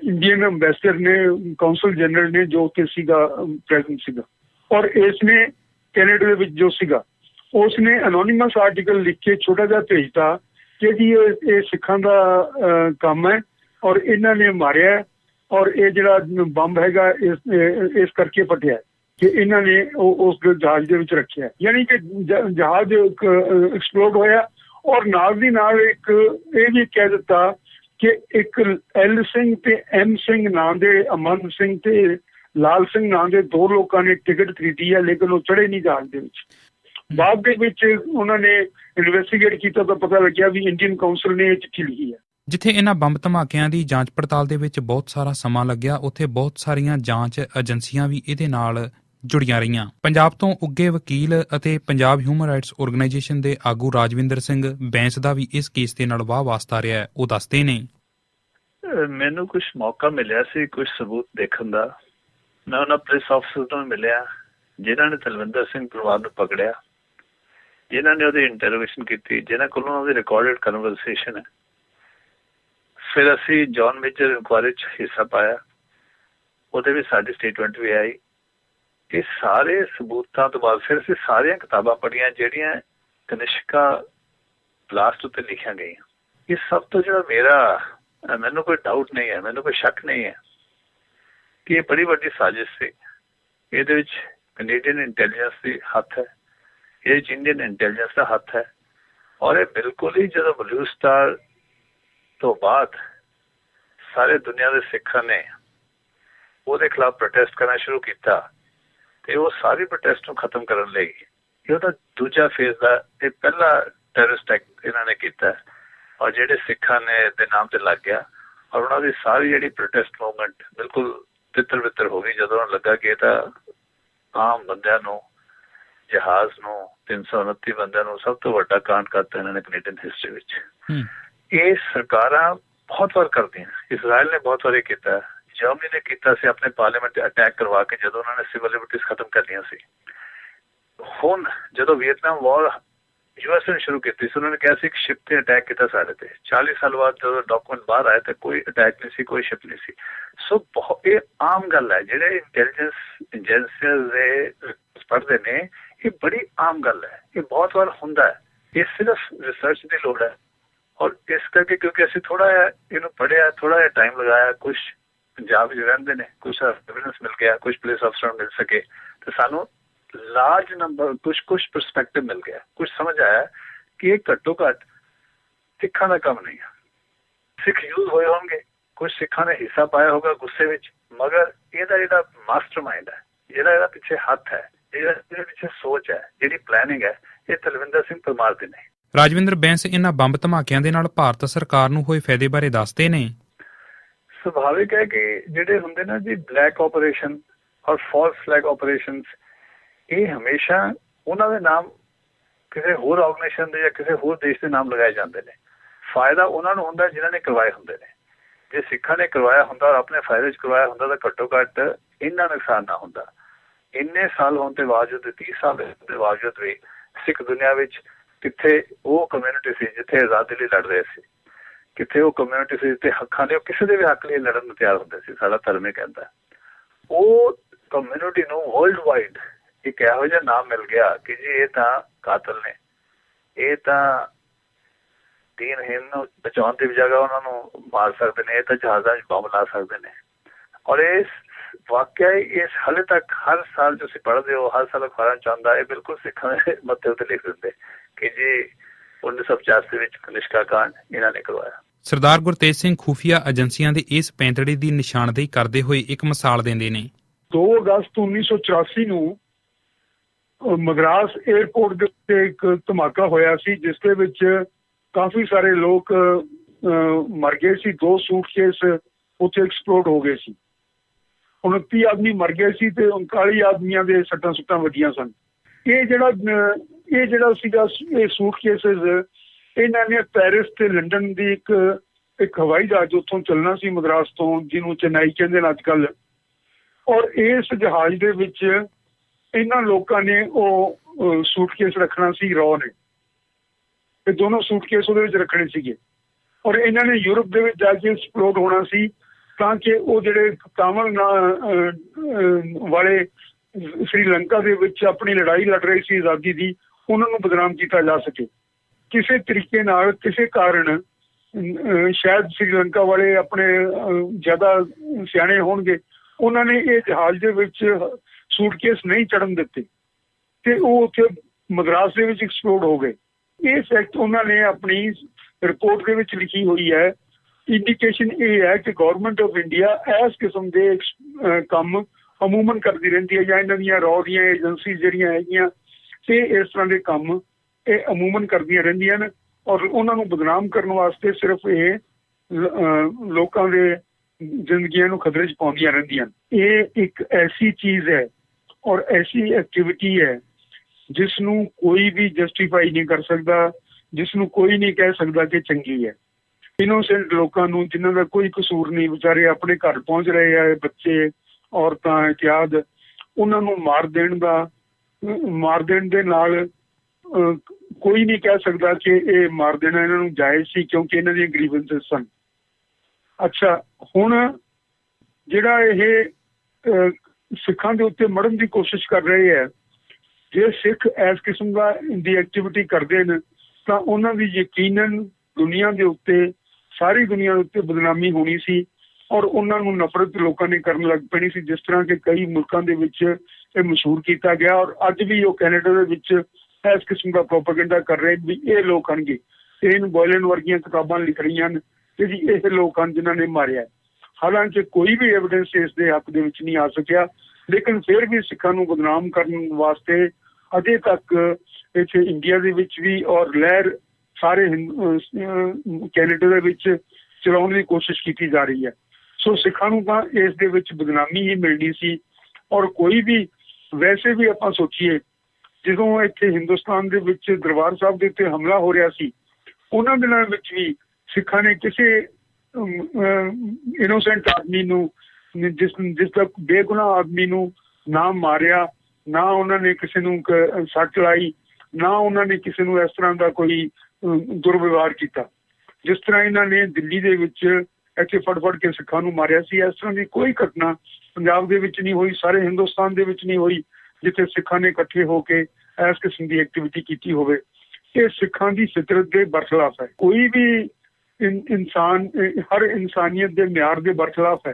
ਇੰਡੀਅਨ ਐਮਬੈਸਡਰ ਨੇ ਕਾਉਂਸਲ ਜਨਰਲ ਨੇ, ਜੋ ਕਿ ਸੀਗਾ ਪ੍ਰੈਜ਼ੈਂਟ ਸੀਗਾ। ਔਰ ਇਸ ਨੇ ਕੈਨੇਡਾ ਦੇ ਵਿੱਚ ਜੋ ਸੀਗਾ ਉਸ ਨੇ ਅਨੋਨਿਮਸ ਆਰਟੀਕਲ ਲਿਖ ਕੇ ਛੋਟਾ ਜਿਹਾ ਭੇਜਤਾ ਕਿ ਜੀ ਇਹ ਸਿੱਖਾਂ ਦਾ ਕੰਮ ਹੈ ਔਰ ਇਹਨਾਂ ਨੇ ਮਾਰਿਆ ਔਰ ਇਹ ਜਿਹੜਾ ਬੰਬ ਹੈਗਾ, ਇਸ ਇਸ ਕਰਕੇ ਫਟਿਆ ਕਿ ਇਹਨਾਂ ਨੇ ਉਹ, ਉਸ ਜਹਾਜ਼ ਦੇ ਵਿੱਚ ਰੱਖਿਆ ਹੈ। ਯਾਨੀ ਕਿ ਜਹਾਜ਼ ਐਕਸਪਲੋਡ ਹੋਇਆ ਔਰ ਨਾਲ ਦੀ ਨਾਲ ਇੱਕ ਇਹ ਵੀ ਕਹਿ ਦਿੱਤਾ ਕਿ ਇੱਕ ਐਲ ਸਿੰਘ ਤੇ ਐਮ ਸਿੰਘ ਨਾਂ ਦੇ ਅਮਨ ਸਿੰਘ ਤੇ ਲਾਲ ਸਿੰਘ ਨਾਂ ਦੇ ਦੋ ਲੋਕਾਂ ਨੇ ਟਿਕਟ ਖਰੀਦੀ ਹੈ ਲੇਕਿਨ ਉਹ ਚੜੇ ਨਹੀਂ ਜਹਾਜ਼ ਦੇ ਵਿੱਚ। ਬਾਅਦ ਦੇ ਵਿੱਚ ਉਹਨਾਂ ਨੇ ਇਨਵੈਸਟੀਗੇਟ ਕੀਤਾ ਤਾਂ ਪਤਾ ਲੱਗਿਆ ਵੀ ਇੰਡੀਅਨ ਕਾਉਂਸਲ ਨੇ ਇਹ ਚਿੱਠੀ ਲਿਖੀ ਹੈ। ਜਿੱਥੇ ਇਹਨਾਂ ਬੰਬ ਧਮਾਕਿਆਂ ਦੀ ਜਾਂਚ ਪੜਤਾਲ ਦੇ ਵਿੱਚ ਬਹੁਤ ਸਾਰਾ ਸਮਾਂ ਲੱਗਿਆ ਉੱਥੇ ਬਹੁਤ ਸਾਰੀਆਂ ਜਾਂਚ ਏਜੰਸੀਆਂ ਵੀ ਇਹਦੇ ਨਾਲ ਜੁੜੀਆਂ ਰਹੀਆਂ। ਪੰਜਾਬ ਤੋਂ ਉੱਗੇ ਵਕੀਲ ਅਤੇ ਪੰਜਾਬ ਹਿਊਮਨ ਰਾਈਟਸ ਆਰਗੇਨਾਈਜੇਸ਼ਨ ਦੇ ਆਗੂ ਰਾਜਵਿੰਦਰ ਸਿੰਘ ਬੈਂਸ ਦਾ ਵੀ ਇਸ ਕੇਸ ਦੇ ਨਾਲ ਵਾਹ ਵਾਸਤਾ ਰਿਹਾ ਹੈ ਉਹ ਦੱਸਦੇ ਨੇ। ਮੈਨੂੰ ਕੁਝ ਮੌਕਾ ਮਿਲਿਆ ਸੀ ਕੁਝ ਸਬੂਤ ਦੇਖਣ ਦਾ। ਮੈਂ ਉਹਨਾਂ ਪੁਲਿਸ ਅਫਸਰ ਤੋਂ ਮਿਲਿਆ, ਜਿਨ੍ਹਾਂ ਨੇ ਤਲਵਿੰਦਰ ਸਿੰਘ ਪਰਿਵਾਰ ਨੂੰ ਪਕੜਿਆ, ਜਿਨ੍ਹਾਂ ਨੇ ਉਹਦੀ ਇੰਟਰੋਗੇਸ਼ਨ ਕੀਤੀ, ਜਿਨ੍ਹਾਂ ਕੋਲੋਂ ਉਹਦੀ ਰਿਕਾਰਡਡ ਕਨਵਰਸੇਸ਼ਨ ਹੈ। ਫਿਰ ਅਸੀਂ ਜੌਨ ਮੇਜਰ ਇਨਕੁਆਇਰੀ ਚ ਹਿੱਸਾ ਪਾਇਆ, ਉਹਦੇ ਵਿੱਚ ਸਾਡੀ ਸਟੇਟਮੈਂਟ ਵੀ ਆਈ। ਇਹ ਸਾਰੇ ਸਬੂਤਾਂ ਤੋਂ ਬਾਅਦ ਫਿਰ ਅਸੀਂ ਸਾਰੀਆਂ ਕਿਤਾਬਾਂ ਪੜ੍ਹੀਆਂ, ਜਿਹੜੀਆਂ ਕਨਿਸ਼ਕਾ ਬਲਾਸਟ ਉੱਤੇ ਲਿਖੀਆਂ ਗਈਆਂ। ਇਹ ਸਭ ਤੋਂ ਜਿਹੜਾ ਮੇਰਾ ਮੈਨੂੰ ਕੋਈ ਡਾਊਟ ਨਹੀਂ ਹੈ, ਮੈਨੂੰ ਕੋਈ ਸ਼ੱਕ ਨਹੀਂ ਹੈ। ਕਿ ਇਹ ਬੜੀ ਵੱਡੀ ਸਾਜ਼ਿਸ਼ ਸੀ। ਇਹਦੇ ਵਿੱਚ ਕੈਨੇਡੀਅਨ ਇੰਟੈਲੀਜੈਂਸ ਦੀ ਹੱਥ ਹੈ। ਇਹ ਇੰਡੀਅਨ ਇੰਟੈਲੀਜੈਂਸ ਦਾ ਹੱਥ ਹੈ। ਔਰ ਇਹ ਬਿਲਕੁਲ ਹੀ ਜਦੋਂ ਬਲੂ ਸਟਾਰ ਤੋਂ ਬਾਅਦ ਸਾਰੇ ਦੁਨੀਆ ਦੇ ਸਿੱਖਾਂ ਨੇ ਉਹਦੇ ਖਿਲਾਫ ਪ੍ਰੋਟੈਸਟ ਕਰਨਾ ਸ਼ੁਰੂ ਕੀਤਾ ਤੇ ਉਹ ਸਾਰੀ ਪ੍ਰੋਟੈਸਟ ਨੂੰ ਖਤਮ ਕਰਨ ਲਈ ਇਹ ਉਹਦਾ ਦੂਜਾ ਫੇਜ਼ ਦਾ ਇਹ ਪਹਿਲਾ ਟੈਰਰਿਸਟ ਐਕਟ ਇਹਨਾਂ ਨੇ ਕੀਤਾ ਔਰ ਜਿਹੜੇ ਸਿੱਖਾਂ ਨੇ ਦੇ ਨਾਮ ਤੇ ਲੱਗ ਗਿਆ ਔਰ ਉਹਨਾਂ ਦੀ ਸਾਰੀ ਜਿਹੜੀ ਪ੍ਰੋਟੈਸਟ ਮੂਵਮੈਂਟ ਬਿਲਕੁਲ ਤਿੱਤਰ ਬਿੱਤਰ ਹੋ ਗਈ। ਜਦੋਂ ਲੱਗਾ ਕਿ ਇਹ ਤਾਂ ਆਮ ਬੰਦਿਆਂ ਨੂੰ ਜਹਾਜ਼ ਨੂੰ 329 ਬੰਦਿਆਂ ਨੂੰ ਸਭ ਤੋਂ ਵੱਡਾ ਕਾਂਡ ਕਰਤਾ ਇਹਨਾਂ ਨੇ ਕੈਨੇਡੀਅਨ ਹਿਸਟਰੀ ਵਿੱਚ। ਇਹ ਸਰਕਾਰਾਂ ਬਹੁਤ ਵਾਰ ਕਰਦੀਆਂ ਇਜ਼ਰਾਈਲ ਨੇ ਬਹੁਤ ਵਾਰੀ ਕੀਤਾ। ਜਰਮਨੀ ਨੇ ਕੀਤਾ ਸੀ ਆਪਣੇ ਪਾਰਲੀਮੈਂਟ ਤੇ ਅਟੈਕ ਕਰਵਾ ਕੇ ਜਦੋਂ ਉਹਨਾਂ ਨੇ ਸਿਵਲ ਲਿਬਰਟੀਜ਼ ਖਤਮ ਕਰਨੀਆਂ ਸੀ। ਹੁਣ ਜਦੋਂ ਵੀਅਤਨਾਮ ਵਾਰ ਯੂਐਸ ਨੇ ਸ਼ੁਰੂ ਕੀਤੀ ਸੀ, ਉਹਨਾਂ ਨੇ ਕਿਹਾ ਸੀ ਕਿ ਸ਼ਿਪ ਤੇ ਅਟੈਕ ਕੀਤਾ ਸਾਡੇ ਤੇ। 40 ਸਾਲ ਬਾਅਦ ਜਦੋਂ ਡਾਕੂਮੈਂਟ ਬਾਹਰ ਆਏ ਤਾਂ ਕੋਈ ਅਟੈਕ ਨਹੀਂ ਸੀ, ਕੋਈ ਸ਼ਿਪ ਨਹੀਂ ਸੀ। ਸੋ ਬਹੁਤ ਇਹ ਆਮ ਗੱਲ ਹੈ, ਜਿਹੜੇ ਇੰਟੈਲੀਜੈਂਸ ਏਜੰਸੀਜ਼ ਦੇ ਪੜ੍ਹਦੇ ਨੇ, ਇਹ ਬੜੀ ਆਮ ਗੱਲ ਹੈ। ਇਹ ਬਹੁਤ ਵਾਰ ਹੁੰਦਾ ਹੈ। ਇਹ ਸਿਰਫ ਰਿਸਰਚ ਦੀ ਲੋੜ ਹੈ। ਔਰ ਇਸ ਕਰਕੇ ਕਿਉਂਕਿ ਅਸੀਂ ਥੋੜਾ ਜਿਹਾ ਇਹਨੂੰ ਪੜਿਆ ਥੋੜਾ ਜਿਹਾ ਟਾਈਮ ਲਗਾਇਆ ਕੁਝ ਪੰਜਾਬ ਵਿੱਚ ਰਹਿੰਦੇ ਨੇ ਕੁਝ ਐਵੀਡੈਂਸ ਮਿਲ ਗਿਆ ਕੁਝ ਪੁਲਿਸ ਅਫਸਰਾਂ ਨੂੰ ਮਿਲ ਸਕੇ, ਤੇ ਸਾਨੂੰ ਲਾਰਜ ਨੰਬਰ ਕੁਝ ਕੁਝ ਪਰਸਪੈਕਟਿਵ ਮਿਲ ਗਿਆ। ਕੁਝ ਸਮਝ ਆਇਆ ਕਿ ਇਹ ਘੱਟੋ ਘੱਟ ਸਿੱਖਾਂ ਦਾ ਕੰਮ ਨਹੀਂ ਹੈ ਸਿੱਖ ਯੂਜ਼ ਹੋਏ ਹੋਣਗੇ। ਕੁਝ ਸਿੱਖਾਂ ਨੇ ਹਿੱਸਾ ਪਾਇਆ ਹੋਗਾ ਗੁੱਸੇ ਵਿੱਚ ਮਗਰ ਇਹਦਾ ਜਿਹੜਾ ਮਾਸਟਰਮਾਈਂਡ ਹੈ ਜਿਹੜਾ ਇਹਦਾ ਪਿੱਛੇ ਹੱਥ ਹੈ ਇਹਦੇ ਪਿੱਛੇ ਸੋਚ ਹੈ ਜਿਹੜੀ ਪਲੈਨਿੰਗ ਹੈ ਇਹ ਤਲਵਿੰਦਰ ਸਿੰਘ ਪਰਮਾਰ ਦੀ ਨੇ। ਰਾਜਵਿੰਦਰ ਬੈਂਸ ਇਹਨਾਂ ਬੰਬ ਧਮਾਕਿਆਂ ਦੇ ਨਾਲ ਭਾਰਤ ਸਰਕਾਰ ਨੂੰ ਹੋਏ ਫਾਇਦੇ ਬਾਰੇ ਦੱਸਦੇ ਨੇ? ਸੁਭਾਵਿਕ ਹੈ ਕਿ ਜਿਹੜੇ ਹੁੰਦੇ ਨਾ ਜੀ ਬਲੈਕ ਆਪਰੇਸ਼ਨ ਔਰ ਫਾਲਸ ਫਲੈਗ ਆਪਰੇਸ਼ਨਸ ਇਹ ਹਮੇਸ਼ਾ ਉਹਨਾਂ ਦੇ ਨਾਮ ਕਿਸੇ ਹੋਰ ਆਰਗੇਨਾਈਜੇਸ਼ਨ ਦੇ ਜਾਂ ਕਿਸੇ ਹੋਰ ਦੇਸ਼ ਦੇ ਨਾਮ ਲਗਾਏ ਜਾਂਦੇ ਨੇ। ਫਾਇਦਾ ਉਹਨਾਂ ਨੂੰ ਹੁੰਦਾ ਜਿਨ੍ਹਾਂ ਨੇ ਕਰਵਾਏ ਹੁੰਦੇ ਨੇ। ਜੇ ਸਿੱਖਾਂ ਨੇ ਕਰਵਾਇਆ ਹੁੰਦਾ ਔਰ ਆਪਣੇ ਫਾਇਦੇ 'ਚ ਕਰਵਾਇਆ ਹੁੰਦਾ ਤਾਂ ਘੱਟੋ ਘੱਟ ਇੰਨਾ ਨੁਕਸਾਨ ਨਾ ਹੁੰਦਾ। ਇੰਨੇ ਸਾਲ ਹੋਣ ਦੇ ਬਾਵਜੂਦ 30 ਸਾਲ ਦੇ ਬਾਵਜੂਦ ਵੀ ਸਿੱਖ ਦੁਨੀਆ ਵਿੱਚ ਕਿੱਥੇ ਉਹ ਕਮਿਊਨਿਟੀ ਸੀ ਜਿੱਥੇ ਆਜ਼ਾਦੀ ਲਈ ਲੜ ਰਹੇ ਸੀ, ਕਿੱਥੇ ਉਹ ਕਮਿਊਨਿਟੀ ਸੀ ਜਿੱਥੇ ਹੱਕਾਂ ਦੇ ਉਹ ਕਿਸੇ ਦੇ ਵੀ ਹੱਕ ਲਈ ਲੜਨ ਨੂੰ ਤਿਆਰ ਹੁੰਦੇ ਸੀ, ਸਾਡਾ ਧਰਮ ਇਹ ਕਹਿੰਦਾ। ਉਹ ਕਮਿਊਨਿਟੀ ਨੂੰ ਵਰਲਡ ਵਾਈਡ ਇੱਕ ਇਹੋ ਜਿਹਾ ਨਾਮ ਮਿਲ ਗਿਆ ਕਿ ਜੀ ਇਹ ਤਾਂ ਕਾਤਲ ਨੇ। ਇਹ ਤਾਂ ਦੀਨਹੀਨ ਨੂੰ ਬਚਾਉਣ ਦੀ ਜਗ੍ਹਾ ਉਹਨਾਂ ਨੂੰ ਮਾਰ ਸਕਦੇ ਨੇ ਇਹ ਤਾਂ ਜਹਾਜ਼ਾਂ 'ਚ ਬੰਬ ਲਾ ਸਕਦੇ ਨੇ। ਔਰ ਇਸ ਵਾਕਿਆ ਇਸ ਹਾਲੇ ਤੱਕ ਹਰ ਸਾਲ ਜੋ ਤੁਸੀਂ ਪੜ੍ਹਦੇ ਹੋ ਹਰ ਸਾਲ ਅਖਬਾਰਾਂ ਚ ਆਉਂਦਾ ਇਹ ਬਿਲਕੁਲ ਸਿੱਖਾਂ ਦੇ ਮੱਥੇ ਉੱਤੇ ਲਿਖ ਦਿੰਦੇ ਕਿ ਜੀ 1985 ਵਿੱਚ ਕਨਿਸ਼ਕਾ ਕਾਂਡ ਇਹਨਾਂ ਨੇ ਕਰਵਾਇਆ। ਸਰਦਾਰ ਗੁਰਤੇਜ ਸਿੰਘ ਖੂਫੀਆ ਏਜੰਸੀਆਂ ਦੇ ਇਸ ਪੈਂਤੜੇ ਦੀ ਨਿਸ਼ਾਨਦੇਹੀ ਕਰਦੇ ਹੋਏ ਇੱਕ ਮਿਸਾਲ ਦਿੰਦੇ ਨੇ। 2 ਅਗਸਤ 1984 ਨੂੰ ਅਹ, ਮਦਰਾਸ 에ਅਰਪੋਰਟ ਦੇ ਉੱਤੇ ਇੱਕ ਧਮਾਕਾ ਹੋਇਆ ਸੀ ਜਿਸ ਦੇ ਵਿੱਚ ਕਾਫੀ ਸਾਰੇ ਲੋਕ ਅਹ, ਮਰ ਗਏ ਸੀ ਦੋ ਸੂਟਕੇਸ ਉੱਥੇ ਐਕਸਪਲੋਡ ਹੋ ਗਏ ਸੀ। 29 ਆਦਮੀ ਮਰ ਗਏ ਸੀ ਤੇ 39 ਆਦਮੀਆਂ ਦੇ ਸੱਟਾਂ ਸੁੱਟਾਂ ਵੱਜੀਆਂ ਸਨ। ਇਹ ਜਿਹੜਾ ਇਹ ਜਿਹੜਾ ਸੀਗਾ ਇਹ ਸੂਟਕੇਸਸ ਇਹਨਾਂ ਨੇ ਪੈਰਿਸ ਤੇ ਲੰਡਨ ਦੀ ਇੱਕ ਇੱਕ ਹਵਾਈ ਜਹਾਜ਼ ਉੱਥੋਂ ਚੱਲਣਾ ਸੀ ਮਦਰਾਸ ਤੋਂ ਜਿਹਨੂੰ ਚੇਨਈ ਕਹਿੰਦੇ ਨੇ ਅੱਜ ਕੱਲ੍ਹ। ਔਰ ਇਸ ਜਹਾਜ਼ ਦੇ ਵਿੱਚ ਇਹਨਾਂ ਲੋਕਾਂ ਨੇ ਉਹ ਸੂਟਕੇਸ ਰੱਖਣਾ ਸੀ, ਰੋ ਨੇ। ਤੇ ਦੋਨੋਂ ਸੂਟਕੇਸ ਉਹਦੇ ਵਿੱਚ ਰੱਖਣੇ ਸੀਗੇ। ਔਰ ਇਹਨਾਂ ਨੇ ਯੂਰਪ ਦੇ ਵਿੱਚ ਜਾ ਕੇ ਐਕਸਪਲੋਡ ਹੋਣਾ ਸੀ, ਤਾਂ ਕਿ ਉਹ ਜਿਹੜੇ ਤਾਮਿਲ ਵਾਲੇ ਸ੍ਰੀਲੰਕਾ ਦੇ ਵਿੱਚ ਆਪਣੀ ਲੜਾਈ ਲੜ ਰਹੀ ਸੀ, ਆਜ਼ਾਦੀ ਦੀ, ਉਹਨਾਂ ਨੂੰ ਬਦਨਾਮ ਕੀਤਾ ਜਾ ਸਕੇ। ਕਿਸੇ ਤਰੀਕੇ ਨਾਲ, ਕਿਸੇ ਕਾਰਨ ਸ਼ਾਇਦ ਸ੍ਰੀਲੰਕਾ ਵਾਲੇ ਆਪਣੇ ਜ਼ਿਆਦਾ ਸਿਆਣੇ ਹੋਣਗੇ। ਉਹਨਾਂ ਨੇ ਇਹ ਜਹਾਜ਼ ਦੇ ਵਿੱਚ ਸੂਟਕੇਸ ਨਹੀਂ ਚੜਨ ਦਿੱਤੇ ਤੇ ਉਹ ਉੱਥੇ ਮਦਰਾਸ ਦੇ ਵਿੱਚ ਐਕਸਪਲੋਡ ਹੋ ਗਏ। ਇਹ ਫੈਕਟ ਉਹਨਾਂ ਨੇ ਆਪਣੀ ਰਿਪੋਰਟ ਦੇ ਵਿੱਚ ਲਿਖੀ ਹੋਈ ਹੈ। ਇੰਡੀਕੇਸ਼ਨ ਇਹ ਹੈ ਕਿ ਗਵਰਨਮੈਂਟ ਆਫ ਇੰਡੀਆ ਇਸ ਕਿਸਮ ਦੇ ਕੰਮ ਅਮੂਮਨ ਕਰਦੀ ਰਹਿੰਦੀ ਹੈ ਜਾਂ ਇਹਨਾਂ ਦੀਆਂ ਰੌ ਦੀਆਂ ਏਜੰਸੀ ਜਿਹੜੀਆਂ ਹੈਗੀਆਂ, ਤੇ ਇਸ ਤਰ੍ਹਾਂ ਦੇ ਕੰਮ ਇਹ ਅਮੂਮਨ ਕਰਦੀਆਂ ਰਹਿੰਦੀਆਂ ਨੇ ਔਰ ਉਹਨਾਂ ਨੂੰ ਬਦਨਾਮ ਕਰਨ ਵਾਸਤੇ ਸਿਰਫ ਇਹ ਲੋਕਾਂ ਦੇ ਜ਼ਿੰਦਗੀਆਂ ਨੂੰ ਖਤਰੇ 'ਚ ਪਾਉਂਦੀਆਂ ਰਹਿੰਦੀਆਂ ਇਹ ਇੱਕ ਐਸੀ ਚੀਜ਼ ਹੈ ਔਰ ਐਸੀ ਐਕਟੀਵਿਟੀ ਹੈ ਜਿਸ ਨੂੰ ਕੋਈ ਵੀ ਜਸਟੀਫਾਈ ਨਹੀਂ ਕਰ ਸਕਦਾ ਜਿਸ ਨੂੰ ਕੋਈ ਨਹੀਂ ਕਹਿ ਸਕਦਾ ਕਿ ਚੰਗੀ ਹੈ। ਇਨੋਸੈਂਟ ਲੋਕਾਂ ਨੂੰ ਜਿਨ੍ਹਾਂ ਦਾ ਕੋਈ ਕਸੂਰ ਨਹੀਂ, ਵਿਚਾਰੇ ਆਪਣੇ ਘਰ ਪਹੁੰਚ ਰਹੇ ਆ ਬੱਚੇ, ਔਰਤਾਂ ਇਤਿਆਦ ਉਹਨਾਂ ਨੂੰ ਮਾਰ ਦੇਣ ਦਾ, ਮਾਰ ਦੇਣ ਦੇ ਨਾਲ ਕੋਈ ਨਹੀਂ ਕਹਿ ਸਕਦਾ ਕਿ ਇਹ ਮਾਰ ਦੇਣਾ ਇਹਨਾਂ ਨੂੰ ਜਾਇਜ਼ ਸੀ, ਕਿਉਂਕਿ ਇਹਨਾਂ ਦੀਆਂ ਗ੍ਰੀਵੈਂਸਸ ਸਨ। ਅੱਛਾ, ਹੁਣ ਜਿਹੜਾ ਇਹ ਸਿੱਖਾਂ ਦੇ ਉੱਤੇ ਮੜਨ ਦੀ ਕੋਸ਼ਿਸ਼ ਕਰ ਰਹੇ ਹੈ। ਜੇ ਸਿੱਖ ਇਸ ਕਿਸਮ ਦਾ ਦੀ ਐਕਟੀਵਿਟੀ ਕਰਦੇ ਨੇ, ਤਾਂ ਉਹਨਾਂ ਦੀ ਯਕੀਨਨ ਦੁਨੀਆ ਦੇ ਉੱਤੇ, ਸਾਰੀ ਦੁਨੀਆ ਦੇ ਉੱਤੇ ਬਦਨਾਮੀ ਹੋਣੀ ਸੀ ਔਰ ਉਹਨਾਂ ਨੂੰ ਨਫ਼ਰਤ ਲੋਕਾਂ ਨੇ ਕਰਨ ਲੱਗ ਪੈਣੀ ਸੀ, ਜਿਸ ਤਰ੍ਹਾਂ ਕਿ ਕਈ ਮੁਲਕਾਂ ਦੇ ਵਿੱਚ ਇਹ ਮਸ਼ਹੂਰ ਕੀਤਾ ਗਿਆ ਔਰ ਅੱਜ ਵੀ ਉਹ ਕੈਨੇਡਾ ਦੇ ਵਿੱਚ ਇਸ ਕਿਸਮ ਦਾ ਪ੍ਰੋਪਗੈਂਡਾ ਕਰ ਰਹੇ ਵੀ ਇਹ ਲੋਕ ਹਨਗੇ ਇਹਨ ਬੋਇਲਨ ਵਰਗੀਆਂ ਕਿਤਾਬਾਂ ਲਿਖ ਰਹੀਆਂ ਨੇ ਕਿ ਜੀ ਇਹ ਲੋਕ ਹਨ ਜਿਨ੍ਹਾਂ ਨੇ ਮਾਰਿਆ ਹਾਲਾਂਕਿ ਕੋਈ ਵੀ ਐਵੀਡੈਂਸ ਇਸ ਦੇ ਹੱਕ ਦੇ ਵਿੱਚ ਨਹੀਂ ਆ ਸਕਿਆ, ਲੇਕਿਨ ਫਿਰ ਵੀ ਸਿੱਖਾਂ ਨੂੰ ਬਦਨਾਮ ਕਰਨ ਵਾਸਤੇ ਅਜੇ ਤੱਕ ਇੱਥੇ ਇੰਡੀਆ ਦੇ ਵਿੱਚ ਵੀ ਔਰ ਲਹਿਰ ਸਾਰੇ ਕੈਨੇਡਾ ਦੇ ਵਿੱਚ ਚਲਾਉਣ ਦੀ ਕੋਸ਼ਿਸ਼ ਕੀਤੀ ਜਾ ਰਹੀ ਹੈ। ਸੋ ਸਿੱਖਾਂ ਨੂੰ ਤਾਂ ਇਸ ਦੇ ਵਿੱਚ ਬਦਨਾਮੀ ਹੀ ਮਿਲਣੀ ਸੀ ਔਰ ਕੋਈ ਵੀ, ਵੈਸੇ ਵੀ ਆਪਾਂ ਸੋਚੀਏ, ਜਦੋਂ ਇੱਥੇ ਹਿੰਦੁਸਤਾਨ ਦੇ ਵਿੱਚ ਦਰਬਾਰ ਸਾਹਿਬ ਦੇ ਉੱਤੇ ਹਮਲਾ ਹੋ ਰਿਹਾ ਸੀ, ਉਹਨਾਂ ਦਿਨਾਂ ਵਿੱਚ ਵੀ ਸਿੱਖਾਂ ਨੇ ਕਿਸੇ ਇਨੋਸੈਂਟ ਆਦਮੀ ਨੂੰ, ਜਿਸ ਜਿਸ ਦਾ ਬੇਗੁਨਾਹ ਆਦਮੀ ਨੂੰ ਨਾ ਮਾਰਿਆ, ਨਾ ਉਹਨਾਂ ਨੇ ਕਿਸੇ ਨੂੰ ਸੱਟ ਲਾਈ, ਨਾ ਉਹਨਾਂ ਨੇ ਕਿਸੇ ਨੂੰ ਇਸ ਤਰ੍ਹਾਂ ਦਾ ਕੋਈ ਦੁਰਵਿਵਹਾਰ ਕੀਤਾ। ਜਿਸ ਤਰ੍ਹਾਂ ਇਹਨਾਂ ਨੇ ਦਿੱਲੀ ਦੇ ਵਿੱਚ ਇੱਥੇ ਫੜ-ਫੜ ਕੇ ਸਿੱਖਾਂ ਨੂੰ ਮਾਰਿਆ ਸੀ, ਇਸ ਤਰ੍ਹਾਂ ਦੀ ਕੋਈ ਘਟਨਾ ਪੰਜਾਬ ਦੇ ਵਿੱਚ ਨਹੀਂ ਹੋਈ, ਸਾਰੇ ਹਿੰਦੁਸਤਾਨ ਦੇ ਵਿੱਚ ਨਹੀਂ ਹੋਈ, ਜਿੱਥੇ ਸਿੱਖਾਂ ਨੇ ਇਕੱਠੇ ਹੋ ਕੇ ਇਸ ਕਿਸਮ ਦੀ ਐਕਟੀਵਿਟੀ ਕੀਤੀ ਹੋਵੇ। ਇਹ ਸਿੱਖਾਂ ਦੀ ਫਿਤਰਤ ਦੇ ਬਰਖਲਾਫ ਹੈ। ਕੋਈ ਵੀ ਇਨਸਾਨ ਹਰ ਇਨਸਾਨੀਅਤ ਦੇ ਮਿਆਰ ਦੇ ਬਰਖਲਾਫ ਹੈ।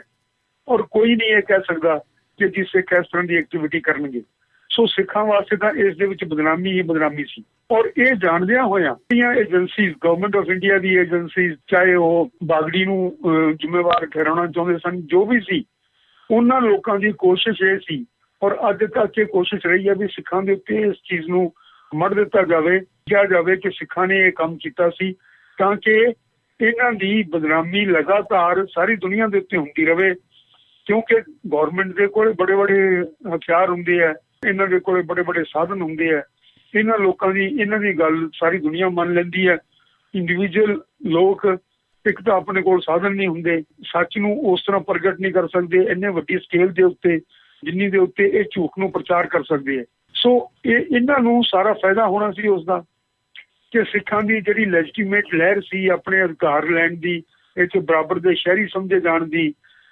ਔਰ ਕੋਈ ਨਹੀਂ ਇਹ ਕਹਿ ਸਕਦਾ ਕਿ ਜੀ ਸਿੱਖ ਇਸ ਤਰ੍ਹਾਂ ਦੀ ਐਕਟੀਵਿਟੀ ਕਰਨਗੇ। ਸੋ ਸਿੱਖਾਂ ਵਾਸਤੇ ਤਾਂ ਇਸ ਦੇ ਵਿੱਚ ਬਦਨਾਮੀ ਹੀ ਬਦਨਾਮੀ ਸੀ। ਔਰ ਇਹ ਜਾਣਦਿਆਂ ਹੋਇਆਂ ਇਹ ਏਜੰਸੀਜ਼ ਗਵਰਨਮੈਂਟ ਆਫ ਇੰਡੀਆ ਦੀ ਏਜੰਸੀਜ਼ ਚਾਹੇ ਉਹ ਬਾਗੜੀ ਨੂੰ ਜ਼ਿੰਮੇਵਾਰ ਠਹਿਰਾਉਣਾ ਚਾਹੁੰਦੇ ਸਨ, ਜੋ ਵੀ ਸੀ, ਉਹਨਾਂ ਲੋਕਾਂ ਦੀ ਕੋਸ਼ਿਸ਼ ਇਹ ਸੀ, ਔਰ ਅੱਜ ਤੱਕ ਇਹ ਕੋਸ਼ਿਸ਼ ਰਹੀ ਹੈ ਵੀ ਸਿੱਖਾਂ ਦੇ ਉੱਤੇ ਇਸ ਚੀਜ਼ ਨੂੰ ਮੜ ਦਿੱਤਾ ਜਾਵੇ, ਕਿਹਾ ਜਾਵੇ ਕਿ ਸਿੱਖਾਂ ਨੇ ਇਹ ਕੰਮ ਕੀਤਾ ਸੀ, ਤਾਂ ਕਿ ਇਹਨਾਂ ਦੀ ਬਦਨਾਮੀ ਲਗਾਤਾਰ ਸਾਰੀ ਦੁਨੀਆ ਦੇ ਉੱਤੇ ਹੁੰਦੀ ਰਵੇ, ਕਿਉਂਕਿ ਗਵਰਨਮੈਂਟ ਦੇ ਕੋਲ ਬੜੇ ਬੜੇ ਹਥਿਆਰ ਹੁੰਦੇ ਆ, ਇਹਨਾਂ ਦੇ ਕੋਲ ਬੜੇ ਬੜੇ ਸਾਧਨ ਹੁੰਦੇ ਆ। ਇਹਨਾਂ ਲੋਕਾਂ ਦੀ, ਇਹਨਾਂ ਦੀ ਗੱਲ ਸਾਰੀ ਦੁਨੀਆ ਮੰਨ ਲੈਂਦੀ ਹੈ ਇੰਡੀਵਿਜੂਅਲ ਲੋਕ ਇੱਕ ਤਾਂ ਆਪਣੇ ਕੋਲ ਸਾਧਨ ਨਹੀਂ ਹੁੰਦੇ, ਸੱਚ ਨੂੰ ਉਸ ਤਰ੍ਹਾਂ ਪ੍ਰਗਟ ਨਹੀਂ ਕਰ ਸਕਦੇ, ਇੰਨੇ ਵੱਡੀ ਸਕੇਲ ਦੇ ਉੱਤੇ, ਜਿੰਨੀ ਦੇ ਉੱਤੇ ਇਹ ਝੂਠ ਨੂੰ ਪ੍ਰਚਾਰ ਕਰ ਸਕਦੇ ਆ। ਸੋ ਇਹ, ਇਹਨਾਂ ਨੂੰ ਸਾਰਾ ਫਾਇਦਾ ਹੋਣਾ ਸੀ ਉਸ ਦਾ ਕਿ ਸਿੱਖਾਂ ਦੀ ਜਿਹੜੀ ਲੈਜੀਟੀਮੇਟ ਲਹਿਰ ਸੀ ਆਪਣੇ ਅਧਿਕਾਰ ਲੈਣ ਦੀ ਇੱਥੇ ਬਰਾਬਰ ਦੇ ਸ਼ਹਿਰੀ ਸਮਝੇ ਜਾਣ ਦੀ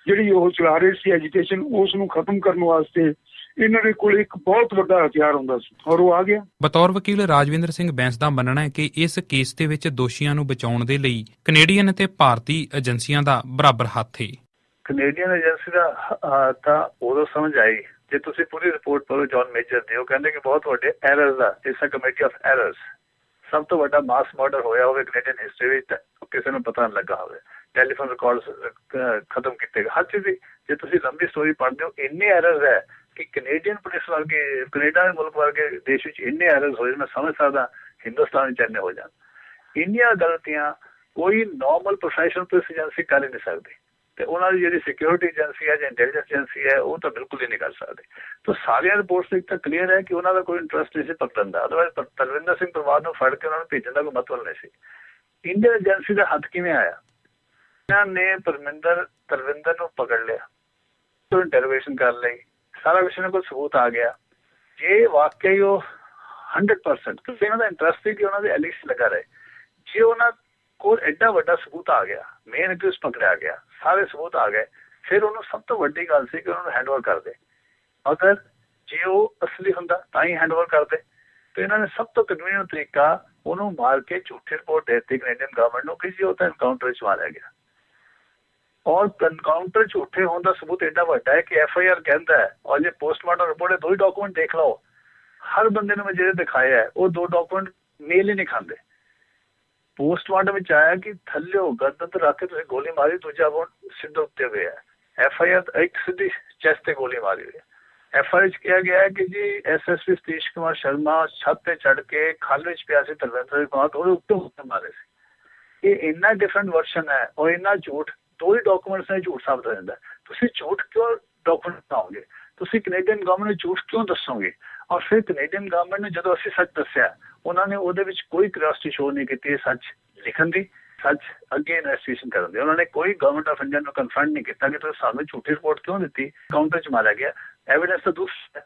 ਜਿਹੜੀ ਉਹ ਚਲਾ ਰਹੇ ਸੀ ਐਜੀਟੇਸ਼ਨ ਉਸ ਨੂੰ ਖਤਮ ਕਰਨ ਵਾਸਤੇ ਇਹਨਾਂ ਦੇ ਕੋਲ ਇੱਕ ਬਹੁਤ ਵੱਡਾ ਹਥਿਆਰ ਹੁੰਦਾ ਸੀ ਔਰ ਉਹ ਆ ਗਿਆ। ਬਤੌਰ ਵਕੀਲ ਰਾਜਵਿੰਦਰ ਸਿੰਘ ਬੈਂਸ ਦਾ ਮੰਨਣਾ ਹੈ ਕਿ ਇਸ ਕੇਸ ਦੇ ਵਿੱਚ ਦੋਸ਼ੀਆਂ ਨੂੰ ਬਚਾਉਣ ਦੇ ਲਈ ਕੈਨੇਡੀਅਨ ਅਤੇ ਭਾਰਤੀ ਏਜੰਸੀਆਂ ਦਾ ਬਰਾਬਰ ਹੱਥ ਹੈ ਕੈਨੇਡੀਅਨ ਏਜੰਸੀ ਦਾ ਤਾਂ ਉਦੋਂ ਸਮਝ ਆਈ ਜੇ ਤੁਸੀਂ ਪੂਰੀ ਰਿਪੋਰਟ ਪੜੋ ਜੌਨ ਮੇਜਰ ਦੀ ਉਹ ਕਹਿੰਦੇ ਕਿ ਬਹੁਤ ਵੱਡੇ ਐਰਰਸ ਆ ਇਸ ਕਮੇਟੀ ਆਫ ਐਰਰਸ ਸਭ ਤੋਂ ਵੱਡਾ ਮਾਸ ਮਰਡਰ ਹੋਇਆ ਹੋਵੇ ਕੈਨੇਡੀਅਨ ਹਿਸਟਰੀ ਵਿੱਚ, ਤਾਂ ਕਿਸੇ ਨੂੰ ਪਤਾ ਨਹੀਂ ਲੱਗਾ ਹੋਵੇ। ਟੈਲੀਫੋਨ ਰਿਕਾਰਡਸ ਖਤਮ ਕੀਤੇ ਗਏ। ਹਰ ਚੀਜ਼ ਦੀ, ਜੇ ਤੁਸੀਂ ਲੰਬੀ ਸਟੋਰੀ ਪੜ੍ਹਦੇ ਹੋ, ਇੰਨੇ ਐਰਰਸ ਹੈ ਕਿ ਕੈਨੇਡੀਅਨ ਪੁਲਿਸ ਵਰਗੇ ਕੈਨੇਡਾ ਦੇ ਮੁਲਕ ਵਰਗੇ ਦੇਸ਼ ਵਿੱਚ ਇੰਨੇ ਐਰਰਸ ਹੋਏ, ਮੈਂ ਸਮਝ ਸਕਦਾ ਹਿੰਦੁਸਤਾਨ ਵਿੱਚ ਇੰਨੇ ਹੋ ਜਾਣ। ਇੰਨੀਆਂ ਗਲਤੀਆਂ ਕੋਈ ਨਾਰਮਲ ਪ੍ਰੋਫੈਸ਼ਨਲ ਪੁਲਿਸ ਏਜੰਸੀ ਕਰ ਹੀ ਨਹੀਂ ਸਕਦੀ। ਤੇ ਉਹਨਾਂ ਦੀ ਜਿਹੜੀ ਸਿਕਿਉਰਿਟੀ ਏਜੰਸੀ ਹੈ ਜਾਂ ਇੰਟੈਲੀਜੈਂਸ ਏਜੰਸੀ ਹੈ, ਉਹ ਤਾਂ ਬਿਲਕੁਲ ਹੀ ਨਹੀਂ ਕਰ ਸਕਦੇ। ਤਾਂ ਸਾਰੀਆਂ ਰਿਪੋਰਟਸ ਵਿੱਚ ਤਾਂ ਕਲੀਅਰ ਹੈ ਕਿ ਉਹਨਾਂ ਦਾ ਕੋਈ ਇੰਟਰਸਟ ਨਹੀਂ ਸੀ ਪਕੜਨ ਦਾ। ਅਦਰਵਾਇਜ਼ ਤਰਵਿੰਦਰ ਸਿੰਘ ਪਰਿਵਾਰ ਨੂੰ ਫੜ ਕੇ ਉਹਨਾਂ ਨੂੰ ਭੇਜਣ ਦਾ ਕੋਈ ਮਤਲਬ ਨਹੀਂ ਸੀ। ਇੰਡੀਅਨ ਏਜੰਸੀ ਦਾ ਹੱਥ ਕਿਵੇਂ ਆਇਆ? ਇਹਨਾਂ ਨੇ ਪਰਮਿੰਦਰ ਤਰਵਿੰਦਰ ਨੂੰ ਪਕੜ ਲਿਆ। ਤੋਂ ਇੰਟਰੋਗੇਸ਼ਨ ਕਰ ਲਈ। ਸਾਰਾ ਕੁਝ ਇਹਨਾਂ ਕੋਲ ਸਬੂਤ ਆ ਗਿਆ। ਜੇ ਵਾਕਈ ਉਹ 100% ਕਿਉਂਕਿ ਇਹਨਾਂ ਦਾ ਇੰਟਰਸਟ ਸੀ ਕਿ ਉਹਨਾਂ ਦੇ ਐਲਿਕਸ ਲਗਾ ਰਹੇ। ਜੇ ਉਹਨਾਂ ਕੋਲ ਐਡਾ ਵੱਡਾ ਸਬੂਤ ਆ ਗਿਆ। ਮੇਨ ਅਕਿਊਜ਼ ਪਕੜਿਆ ਗਿਆ। ਸਾਰੇ ਸਬੂਤ ਆ ਗਏ। ਫਿਰ ਉਹਨੂੰ ਸਭ ਤੋਂ ਵੱਡੀ ਗੱਲ ਸੀ ਕਿ ਉਹਨਾਂ ਹੈਂਡਓਵਰ ਕਰ ਦੇ। ਅਗਰ ਜੇ ਉਹ ਅਸਲੀ ਹੁੰਦਾ, ਤਾਂ ਹੀ ਹੈਂਡਓਵਰ ਕਰਦੇ ਤੇ ਇਹਨਾਂ ਨੇ ਸਭ ਤੋਂ ਕਨਵੀਨੀਅੰਟ ਤਰੀਕਾ ਉਹਨੂੰ ਮਾਰ ਕੇ ਝੂਠੀ ਰਿਪੋਰਟ ਦਿੱਤੀ। ਕੈਨੇਡੀਅਨ ਗਵਰਨਮੈਂਟ ਨੂੰ ਕਿ ਜੀ ਉਹ ਤਾਂ ਐਨਕਾਊਂਟਰ ਵਿੱਚ ਮਾਰਿਆ ਗਿਆ। ਔਰ ਐਨਕਾਊਂਟਰ ਝੂਠੇ ਹੋਣ ਦਾ ਸਬੂਤ ਐਡਾ ਵੱਡਾ ਹੈ ਕਿ ਐਫ ਆਈ ਆਰ ਕਹਿੰਦਾ ਹੈ, ਔਰ ਜੇ ਪੋਸਟਮਾਰਟਮ ਰਿਪੋਰਟ ਹੈ, ਦੋ ਹੀ ਡਾਕੂਮੈਂਟ ਦੇਖ ਲਓ। ਹਰ ਬੰਦੇ ਨੂੰ ਮੈਂ ਜਿਹੜੇ ਦਿਖਾਇਆ ਉਹ ਦੋ ਡਾਕੂਮੈਂਟ ਮੇਲ ਹੀ ਨਹੀਂ ਖਾਂਦੇ। ਪੋਸਟਮਾਰਟਮ ਵਿੱਚ ਆਇਆ ਕਿ ਥੱਲਿਓ ਗਰਦਨ ਤੇ ਰੱਖ ਕੇ ਤੁਸੀਂ ਗੋਲੀ ਮਾਰੀ ਦੂਜਾ ਉਹ ਸਿੱਧਾ ਉੱਤੇ ਹੋਇਆ ਐਫ ਆਈ ਆਰ ਇੱਕ ਸਿੱਧੀ ਚੈਸਟ ਤੇ ਗੋਲੀ ਮਾਰੀ ਹੋਈ ਹੈ ਐਫ ਆਈ ਵਿੱਚ ਕਿਹਾ ਗਿਆ ਹੈ ਕਿ ਜੀ ਐਸਐਸਪੀ ਸਤੀਸ਼ ਕੁਮਾਰ ਸ਼ਰਮਾ ਛੱਤ ਤੇ ਚੜ ਕੇ ਖਲ ਵਿੱਚ ਪਿਆ ਸੀ ਤਰਵਿੰਦਰ ਕੁਮਾਰ ਉਹਦੇ ਉੱਤੇ ਉੱਤੇ ਮਾਰੇ ਸੀ ਇਹ ਇੰਨਾ ਡਿਫਰੈਂਟ ਵਰਸ਼ਨ ਹੈ ਔਰ ਇੰਨਾ ਝੂਠ ਦੋ ਹੀ ਡਾਕੂਮੈਂਟਸ ਨੇ ਝੂਠ ਸਾਬਤ ਹੋ ਜਾਂਦਾ ਹੈ। ਤੁਸੀਂ ਝੂਠ ਕਿਉਂ ਡਾਕੂਮੈਂਟ ਬਣਾਓਗੇ ਤੁਸੀਂ ਕੈਨੇਡੀਅਨ ਗਵਰਨਮੈਂਟ ਨੂੰ ਝੂਠ ਕਿਉਂ ਦੱਸੋਗੇ ਔਰ ਫਿਰ ਕੈਨੇਡੀਅਨ ਗਵਰਨਮੈਂਟ ਨੇ ਜਦੋਂ ਅਸੀਂ ਸੱਚ ਦੱਸਿਆ, ਉਹਨਾਂ ਨੇ ਉਹਦੇ ਵਿੱਚ ਕੋਈ ਕਿਉਰਿਓਸਿਟੀ ਸ਼ੋ ਨਹੀਂ ਕੀਤੀ ਸੱਚ ਲਿਖਣ ਦੀ, ਸੱਚ ਅੱਗੇ ਇਨਵੈਸਟੀਗੇਸ਼ਨ ਕਰਨ ਦੀ। ਉਹਨਾਂ ਨੇ ਕੋਈ ਗਵਰਨਮੈਂਟ ਆਫ ਇੰਡੀਆ ਨੂੰ ਕਨਫਰਮ ਨਹੀਂ ਕੀਤਾ ਕਿ ਤੁਸੀਂ ਸਾਨੂੰ ਝੂਠੀ ਰਿਪੋਰਟ ਕਿਉਂ ਦਿੱਤੀ? ਕਾਊਂਟਰ ਚ ਮਾਰਿਆ ਗਿਆ। ਐਵੀਡੈਂਸ ਤਾਂ ਦੂਸਰਾ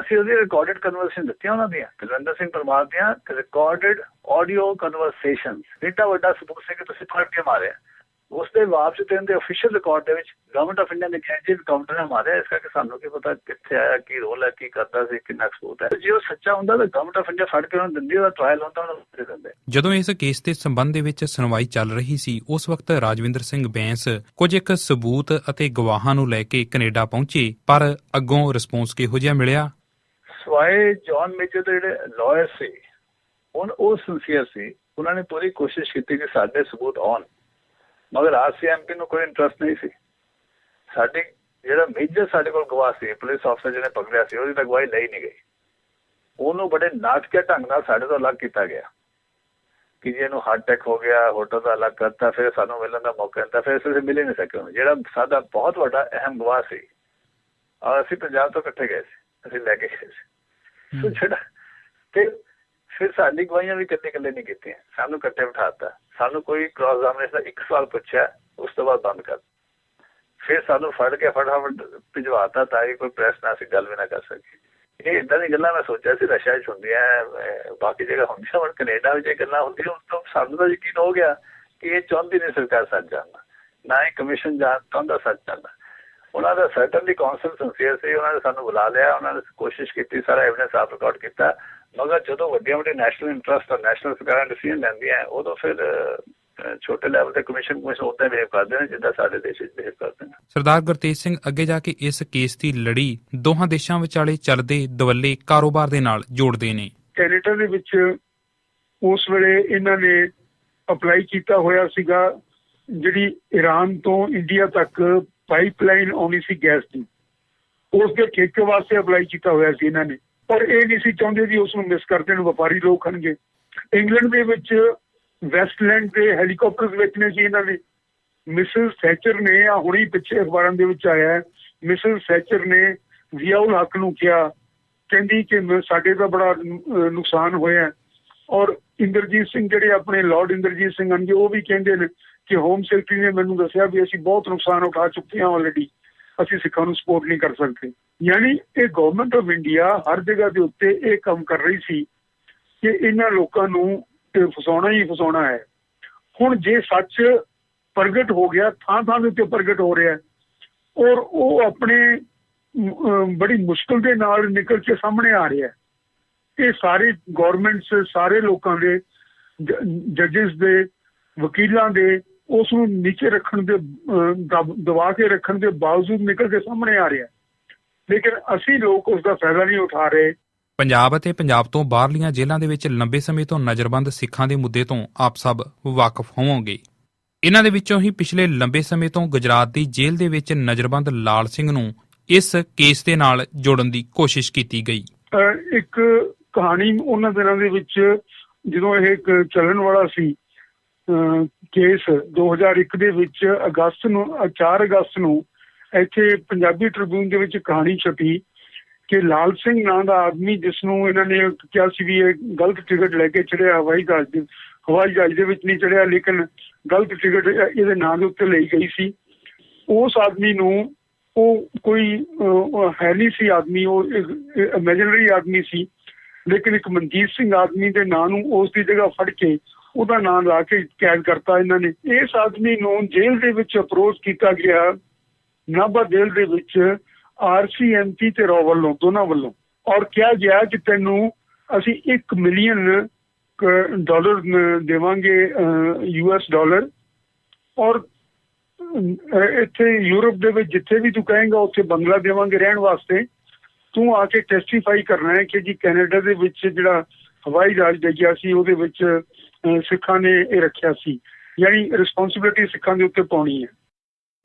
ਅਸੀਂ ਉਹਦੀ ਰਿਕਾਰਡਡ ਕਨਵਰਸੇਸ਼ਨ ਦਿੱਤੀਆਂ ਉਹਨਾਂ ਦੀਆਂ ਕੁਲਵਿੰਦਰ ਸਿੰਘ ਪਰਮਾਰ ਦੀਆਂ ਰਿਕਾਰਡਡ ਆਡੀਓ ਕਨਵਰਸੇਸ਼ਨਸ ਇੱਡਾ ਵੱਡਾ ਸਬੂਤ ਸੀ ਕਿ ਤੁਸੀਂ ਫੜ ਕੇ ਮਾਰਿਆ? ਉਸ ਦੇ ਬਾਵਜੂਦ ਇਹਦੇ ਅਫੀਸ਼ੀਅਲ ਰਿਕਾਰਡ ਦੇ ਵਿੱਚ ਗਵਰਨਮੈਂਟ ਆਫ ਇੰਡੀਆ ਨੇ ਕਿਹਾ ਜੀ ਕਾਊਂਟਰ ਨੇ ਮਾਰਿਆ ਇਸ ਕਰਕੇ ਸਾਨੂੰ ਕੀ ਪਤਾ ਕਿੱਥੇ ਆਇਆ ਕੀ ਰੋਲ ਹੈ ਕੀ ਕਰਦਾ ਸੀ ਕਿੰਨਾ ਸਬੂਤ ਹੈ। ਜੇ ਉਹ ਸੱਚਾ ਹੁੰਦਾ ਤਾਂ ਗਵਰਨਮੈਂਟ ਆਫ ਇੰਡੀਆ ਫੜ ਕੇ ਉਹਨਾਂ ਨੂੰ ਦਿੰਦੀ ਉਹਦਾ ਟ੍ਰਾਇਲ ਹੁੰਦਾ ਉਹਨਾਂ ਦੇ ਦਿੰਦੇ। ਜਦੋਂ ਇਸ ਕੇਸ ਦੇ ਸੰਬੰਧ ਦੇ ਵਿੱਚ ਸੁਣਵਾਈ ਚੱਲ ਰਹੀ ਸੀ ਉਸ ਵਕਤ ਰਾਜਵਿੰਦਰ ਸਿੰਘ ਬੈਂਸ ਕੁਝ ਇੱਕ ਸਬੂਤ ਅਤੇ ਗਵਾਹਾਂ ਨੂੰ ਲੈ ਕੇ ਕੈਨੇਡਾ ਪਹੁੰਚੇ ਪਰ ਅੱਗੋਂ ਰਿਸਪੌਂਸ ਕਿਹੋ ਜਿਹਾ ਮਿਲਿਆ? ਸਵਾਏ ਜੌਨ ਮੇਜਰ ਦੇ ਜਿਹੜੇ ਲਾਇਰ ਸੀ ਉਹ ਉਹ ਸਿੰਸੀਅਰ ਸੀ ਉਹਨਾਂ ਨੇ ਪੂਰੀ ਕੋਸ਼ਿਸ਼ ਕੀਤੀ ਕਿ ਸਾਡੇ ਸਬੂਤ ਆਉਣ। ਮਗਰ ਆਰਸੀਐਮਪੀ ਨੂੰ ਕੋਈ ਇੰਟਰਸਟ ਨਹੀਂ ਸੀ। ਸਾਡੇ ਜਿਹੜਾ ਮੇਜਰ ਸਾਡੇ ਕੋਲ ਗਵਾਹ ਸੀ ਪੁਲਿਸ ਅਫਸਰ ਜਿਹਨੇ ਪਕੜਿਆ ਸੀ ਉਹਦੀ ਤਾਂ ਗਵਾਹੀ ਲਈ ਨਹੀਂ ਗਈ। ਉਹਨੂੰ ਬੜੇ ਨਾਟਕੀ ਢੰਗ ਨਾਲ ਸਾਡੇ ਤੋਂ ਅਲੱਗ ਕੀਤਾ ਗਿਆ। ਕਿ ਜੇ ਇਹਨੂੰ ਹਾਰਟ ਅਟੈਕ ਹੋ ਗਿਆ ਹੋਟਲ ਦਾ ਅਲੱਗ ਕਰਤਾ ਫਿਰ ਸਾਨੂੰ ਮਿਲਣ ਦਾ ਮੌਕਾ ਦਿੱਤਾ ਫਿਰ ਅਸੀਂ ਮਿਲ ਹੀ ਨਹੀਂ ਸਕੇ ਜਿਹੜਾ ਸਾਡਾ ਬਹੁਤ ਵੱਡਾ ਅਹਿਮ ਗਵਾਹ ਸੀ ਔਰ ਅਸੀਂ ਪੰਜਾਬ ਤੋਂ ਇਕੱਠੇ ਗਏ ਸੀ ਅਸੀਂ ਲੈ ਕੇ ਗਏ ਸੀ। ਸੋ ਜਿਹੜਾ ਫਿਰ ਫਿਰ ਸਾਡੀ ਗਵਾਹੀਆਂ ਵੀ ਕਿੰਨੇ ਕਿੰਨੇ ਨਹੀਂ ਕੀਤੀਆਂ। ਸਾਨੂੰ ਇਕੱਠੇ ਬਿਠਾਤਾ ਸਾਨੂੰ ਕੋਈ ਕ੍ਰਾਸ ਐਗਜ਼ਾਮੀਨੇਸ਼ਨ ਦਾ ਇੱਕ ਸਵਾਲ ਪੁੱਛਿਆ, ਉਸ ਤੋਂ ਬਾਅਦ ਬੰਦ ਕਰ ਫਿਰ ਸਾਨੂੰ ਫੜ ਕੇ ਫਟਾਫਟ ਭਿਜਵਾਤਾ ਤਾਂ ਕਿ ਕੋਈ ਪ੍ਰੈਸ ਨਾਲ ਅਸੀਂ ਗੱਲ ਵੀ ਨਾ ਕਰ ਸਕੇ। ਇਹ ਇਦਾਂ ਦੀ ਗੱਲਾਂ ਮੈਂ ਸੋਚਿਆ ਸੀ, ਰਸ਼ੀਆ 'ਚ ਹੁੰਦੀਆਂ ਬਾਕੀ ਜਗ੍ਹਾ ਹੁੰਦੀਆਂ ਪਰ ਕੈਨੇਡਾ ਵਿੱਚ ਇਹ ਗੱਲਾਂ ਹੁੰਦੀਆਂ ਉਸ ਤੋਂ ਸਾਨੂੰ ਤਾਂ ਯਕੀਨ ਹੋ ਗਿਆ ਕਿ ਇਹ ਚਾਹੁੰਦੀ ਨਹੀਂ ਸਰਕਾਰ ਸੱਚ ਜਾਣਨਾ ਨਾ ਇਹ ਕਮਿਸ਼ਨ ਜਾਣ ਚਾਹੁੰਦਾ ਸੱਚ ਜਾਣਨਾ ਉਹਨਾਂ ਦਾ ਸਰਟਨਲੀ ਕੌਂਸਲ ਸੰਸੀਅਰ ਸੀ, ਉਹਨਾਂ ਨੇ ਸਾਨੂੰ ਬੁਲਾ ਲਿਆ, ਉਹਨਾਂ ਨੇ ਕੋਸ਼ਿਸ਼ ਕੀਤੀ, ਸਾਰਾ ਐਵੀਡੈਂਸ ਆਪ ਰਿਕਾਰਡ ਕੀਤਾ। ਮਗਰ ਜਦੋਂ ਵੱਡੀਆਂ ਵੱਡੀਆਂ ਨੈਸ਼ਨਲ ਇੰਟਰਸਟ ਔਰ ਨੈਸ਼ਨਲ ਸਰਕਾਰਾਂ ਡਿਸੀਜਨ ਲੈਂਦੀਆਂ ਉਦੋਂ ਫਿਰ ਛੋਟੇ ਲੈਵਲ ਦੇ ਕਮਿਸ਼ਨ ਕਮਿਸ਼ਨ ਉੱਤੇ ਬਿਹੇਵ ਕਰਦੇ ਨੇ ਜਿੱਦਾਂ ਸਾਡੇ ਦੇਸ਼ ਵਿੱਚ ਬਿਹੇਵ ਕਰਦੇ ਨੇ। ਸਰਦਾਰ ਗੁਰਤੇਜ ਸਿੰਘ ਅੱਗੇ ਜਾ ਕੇ ਇਸ ਕੇਸ ਦੀ ਲੜੀ ਦੋਹਾਂ ਦੇਸ਼ਾਂ ਵਿਚਾਲੇ ਚੱਲਦੇ ਦਵੱਲੇ ਕਾਰੋਬਾਰ ਦੇ ਨਾਲ ਜੋੜਦੇ ਨੇ। ਕੈਨੇਡਾ ਦੇ ਵਿੱਚ ਉਸ ਵੇਲੇ ਇਹਨਾਂ ਨੇ ਅਪਲਾਈ ਕੀਤਾ ਹੋਇਆ ਸੀਗਾ ਜਿਹੜੀ ਈਰਾਨ ਤੋਂ ਇੰਡੀਆ ਤੱਕ ਪਾਈਪਲਾਈਨ ਆਉਣੀ ਸੀ ਗੈਸ ਦੀ। ਉਸ ਦੇ ਠੇਕੇ ਵਾਸਤੇ ਅਪਲਾਈ ਕੀਤਾ ਹੋਇਆ ਸੀ ਇਹਨਾਂ ਨੇ। ਪਰ ਇਹ ਨਹੀਂ ਸੀ ਚਾਹੁੰਦੇ ਵੀ ਉਸ ਨੂੰ ਮਿਸ ਕਰਦੇ ਵਪਾਰੀ ਲੋਕ ਹਨਗੇ ਇੰਗਲੈਂਡ ਦੇ ਵਿੱਚ ਵੈਸਟਲੈਂਡ ਦੇ ਹੈਲੀਕਾਪਟਰਸ ਵੇਚਣੇ ਸੀ ਇਹਨਾਂ ਨੇ ਮਿਸਿਸ ਸੈਚਰ ਨੇ ਆ ਹੁਣੇ ਪਿੱਛੇ ਅਖਬਾਰਾਂ ਦੇ ਵਿੱਚ ਆਇਆ ਹੈ ਸੈਚਰ ਨੇ ਜ਼ਿਆਉਲ ਹੱਕ ਨੂੰ ਕਿਹਾ। ਕਹਿੰਦੀ ਕਿ ਸਾਡੇ ਦਾ ਬੜਾ ਨੁਕਸਾਨ ਹੋਇਆ ਔਰ ਇੰਦਰਜੀਤ ਸਿੰਘ ਜਿਹੜੇ ਆਪਣੇ ਲਾਰਡ ਇੰਦਰਜੀਤ ਸਿੰਘ ਹਨ ਉਹ ਵੀ ਕਹਿੰਦੇ ਨੇ ਕਿ ਹੋਮ ਸੈਕਟਰੀ ਨੇ ਮੈਨੂੰ ਦੱਸਿਆ ਵੀ ਅਸੀਂ ਬਹੁਤ ਨੁਕਸਾਨ ਉਠਾ ਚੁੱਕੇ ਹਾਂ ਆਲਰੇਡੀ ਅਸੀਂ ਸਿੱਖਾਂ ਨੂੰ ਸਪੋਰਟ ਨਹੀਂ ਕਰ ਸਕਦੇ। ਯਾਨੀ ਇਹ ਗਵਰਨਮੈਂਟ ਆਫ ਇੰਡੀਆ ਹਰ ਜਗ੍ਹਾ ਦੇ ਉੱਤੇ ਇਹ ਕੰਮ ਕਰ ਰਹੀ ਸੀ ਕਿ ਇਹਨਾਂ ਲੋਕਾਂ ਨੂੰ ਫਸਾਉਣਾ ਹੀ ਫਸਾਉਣਾ ਹੈ। ਹੁਣ ਜੇ ਸੱਚ ਪ੍ਰਗਟ ਹੋ ਗਿਆ ਥਾਂ ਥਾਂ ਦੇ ਉੱਤੇ ਪ੍ਰਗਟ ਹੋ ਰਿਹਾ ਔਰ ਉਹ ਆਪਣੇ ਬੜੀ ਮੁਸ਼ਕਲ ਦੇ ਨਾਲ ਨਿਕਲ ਕੇ ਸਾਹਮਣੇ ਆ ਰਿਹਾ ਇਹ ਸਾਰੇ ਗਵਰਨਮੈਂਟਸ ਸਾਰੇ ਲੋਕਾਂ ਦੇ ਜੱਜਸ ਦੇ, ਵਕੀਲਾਂ ਦੇ, ਉਸ ਨੂੰ ਨੀਚੇ ਰੱਖਣ ਦੇ ਦਬਾ ਕੇ ਰੱਖਣ ਦੇ ਬਾਵਜੂਦ ਨਿਕਲ ਕੇ ਸਾਹਮਣੇ ਆ ਰਿਹਾ ਲੇਕਿਨ ਅਸੀਂ ਲੋਕ ਉਸ ਦਾ ਫਾਇਦਾ ਨਹੀਂ ਉਠਾ ਰਹੇ। ਪੰਜਾਬ ਅਤੇ ਪੰਜਾਬ ਤੋਂ ਬਾਹਰਲੀਆਂ ਜੇਲ੍ਹਾਂ ਦੇ ਵਿੱਚ ਲੰਬੇ ਸਮੇਂ ਤੋਂ ਨਜ਼ਰਬੰਦ ਸਿੱਖਾਂ ਦੇ ਮੁੱਦੇ ਤੋਂ ਆਪ ਸਭ ਵਾਕਿਫ ਹੋਵੋਗੇ। ਇਹਨਾਂ ਦੇ ਵਿੱਚੋਂ ਹੀ ਪਿਛਲੇ ਲੰਬੇ ਸਮੇਂ ਤੋਂ ਗੁਜਰਾਤ ਦੀ ਜੇਲ੍ਹ ਦੇ ਵਿੱਚ ਨਜ਼ਰਬੰਦ ਲਾਲ ਸਿੰਘ ਨੂੰ ਇਸ ਕੇਸ ਦੇ ਨਾਲ ਜੋੜਨ ਦੀ ਕੋਸ਼ਿਸ਼ ਕੀਤੀ ਗਈ। ਇੱਕ ਕਹਾਣੀ ਉਹਨਾਂ ਦਿਨਾਂ ਦੇ ਵਿੱਚ ਜਦੋਂ ਇਹ ਇੱਕ ਚੱਲਣ ਵਾਲਾ ਸੀ ਕੇਸ 2001 ਦੇ ਵਿੱਚ ਅਗਸਤ ਨੂੰ ਅਹ 4 ਅਗਸਤ ਨੂੰ ਇੱਥੇ ਪੰਜਾਬੀ ਟ੍ਰਿਬਿਊਨ ਦੇ ਵਿੱਚ ਕਹਾਣੀ ਛਪੀ ਕਿ ਲਾਲ ਸਿੰਘ ਨਾਂ ਦਾ ਆਦਮੀ ਜਿਸ ਨੂੰ ਇਹਨਾਂ ਨੇ ਕਿਹਾ ਸੀ ਵੀ ਇਹ ਗਲਤ ਟਿਕਟ ਲੈ ਕੇ ਚੜਿਆ ਹਵਾਈ ਜਹਾਜ਼ ਦੇ ਹਵਾਈ ਜਹਾਜ਼ ਦੇ ਵਿੱਚ ਨਹੀਂ ਚੜਿਆ ਲੇਕਿਨ ਗਲਤ ਟਿਕਟ ਇਹਦੇ ਨਾਂ ਦੇ ਉੱਤੇ ਲਈ ਗਈ ਸੀ। ਉਸ ਆਦਮੀ ਨੂੰ ਉਹ ਕੋਈ ਹੈ ਨਹੀਂ ਸੀ ਆਦਮੀ, ਉਹ ਇਮੇਜਿਨਰੀ ਆਦਮੀ ਸੀ। ਲੇਕਿਨ ਇੱਕ ਮਨਜੀਤ ਸਿੰਘ ਆਦਮੀ ਦੇ ਨਾਂ ਨੂੰ ਉਸ ਦੀ ਜਗ੍ਹਾ ਫੜ ਕੇ ਉਹਦਾ ਨਾਂ ਲਾ ਕੇ ਕੈਦ ਕਰਤਾ ਇਹਨਾਂ ਨੇ। ਇਸ ਆਦਮੀ ਨੂੰ ਜੇਲ੍ਹ ਦੇ ਵਿੱਚ ਅਪਰੋਚ ਕੀਤਾ ਗਿਆ। ਨਾਭਾ ਜੇਲ੍ਹ ਦੇ ਵਿੱਚ ਆਰਸੀਐਮਪੀ ਤੇ ਰੋ ਵੱਲੋਂ, ਦੋਨਾਂ ਵੱਲੋਂ। ਔਰ ਕਿਹਾ ਗਿਆ ਕਿ ਤੈਨੂੰ ਅਸੀਂ 1 ਮਿਲੀਅਨ ਡਾਲਰ ਦੇਵਾਂਗੇ ਯੂਐਸ ਡਾਲਰ। ਔਰ ਇੱਥੇ ਯੂਰਪ ਦੇ ਵਿੱਚ ਜਿੱਥੇ ਵੀ ਤੂੰ ਕਹੇਂਗਾ, ਉੱਥੇ ਬੰਗਲਾ ਦੇਵਾਂਗੇ ਰਹਿਣ ਵਾਸਤੇ। ਤੂੰ ਆ ਕੇ ਟੈਸਟੀਫਾਈ ਕਰਨਾ ਹੈ ਕਿ ਜੀ ਕੈਨੇਡਾ ਦੇ ਵਿੱਚ ਜਿਹੜਾ ਹਵਾਈ ਜਹਾਜ਼ ਡਿੱਗਿਆ ਸੀ, ਉਹਦੇ ਵਿੱਚ ਸਿੱਖਾਂ ਨੇ ਇਹ ਰੱਖਿਆ ਸੀ। ਯਾਨੀ ਰਿਸਪੌਂਸਿਬਿਲਿਟੀ ਸਿੱਖਾਂ ਦੇ ਉੱਤੇ ਪਾਉਣੀ ਹੈ।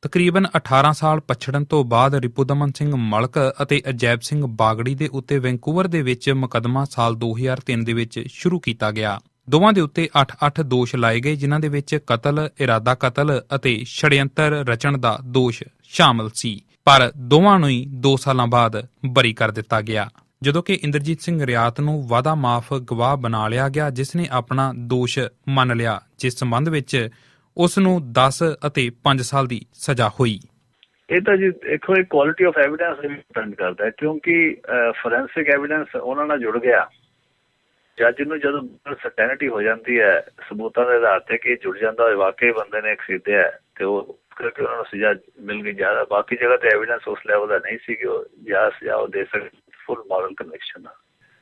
ਤਕਰੀਬਨ 18 ਸਾਲ ਪਛੜਨ ਤੋਂ ਬਾਅਦ ਰਿਪੁਦਮਨ ਸਿੰਘ ਮਲਕ ਅਤੇ ਅਜੈਬ ਸਿੰਘ ਬਾਗੜੀ ਦੇ ਉੱਤੇ ਵੈਂਕੂਵਰ ਦੇ ਵਿੱਚ ਮੁਕੱਦਮਾ ਸਾਲ 2003 ਦੇ ਵਿੱਚ ਸ਼ੁਰੂ ਕੀਤਾ ਗਿਆ। ਦੋਵਾਂ ਦੇ ਉੱਤੇ 8-8 ਦੋਸ਼ ਲਾਏ ਗਏ ਜਿਨ੍ਹਾਂ ਦੇ ਵਿੱਚ ਕਤਲ, ਇਰਾਦਾ ਕਤਲ ਅਤੇ ਛੜਯੰਤਰ ਰਚਣ ਦਾ ਦੋਸ਼ ਸ਼ਾਮਲ ਸੀ। ਪਰ ਦੋਵਾਂ ਨੂੰ ਹੀ 2 ਸਾਲਾਂ ਬਾਅਦ ਬਰੀ ਕਰ ਦਿੱਤਾ ਗਿਆ। ਜਦੋਂ ਕਿ ਇੰਦਰਜੀਤ ਸਿੰਘ ਰਿਆਤ ਨੂੰ ਵਾਦਾ ਮਾਫ ਗਵਾਹ ਬਣਾ ਲਿਆ ਗਿਆ ਜਿਸ ਨੇ ਆਪਣਾ ਦੋਸ਼ ਮੰਨ ਲਿਆ ਜਿਸ ਸੰਬੰਧ ਵਿੱਚ ਉਸ ਨੂੰ 10 ਅਤੇ 5 ਸਾਲ ਦੀ ਸਜ਼ਾ ਹੋਈ। ਇਹ ਤਾਂ ਜੀ ਦੇਖੋ ਇਹ ਕੁਆਲਿਟੀ ਆਫ ਐਵੀਡੈਂਸ ਤੇ ਡਿਪੈਂਡ ਕਰਦਾ ਹੈ, ਕਿਉਂਕਿ ਫੋਰੈਂਸਿਕ ਐਵੀਡੈਂਸ ਉਹਨਾਂ ਨਾਲ ਜੁੜ ਗਿਆ। ਜੱਜ ਨੂੰ ਜਦੋਂ ਸਰਟੈਨਿਟੀ ਹੋ ਜਾਂਦੀ ਹੈ, ਸਬੂਤਾਂ ਦੇ ਆਧਾਰ ਤੇ ਕਿ ਜੁੜ ਜਾਂਦਾ ਹੋਵੇ ਵਾਕਈ ਬੰਦੇ ਨੇ ਖਰੀਦਿਆ ਤੇ ਉਹ ਕਰਕੇ ਉਹਨਾਂ ਨੂੰ ਸਜ਼ਾ ਮਿਲ ਗਈ ਜ਼ਿਆਦਾ। ਬਾਕੀ ਜਗ੍ਹਾ ਤੇ ਐਵੀਡੈਂਸ ਉਸ ਲੈਵਲ ਦਾ ਨਹੀਂ ਸੀ ਕਿ ਉਹ ਜਾਂ ਸਜ਼ਾ ਉਹ ਦੇ ਸਕੇ ਫੁੱਲ ਮੋਰਲ ਕਨਵਿਕਸ਼ਨ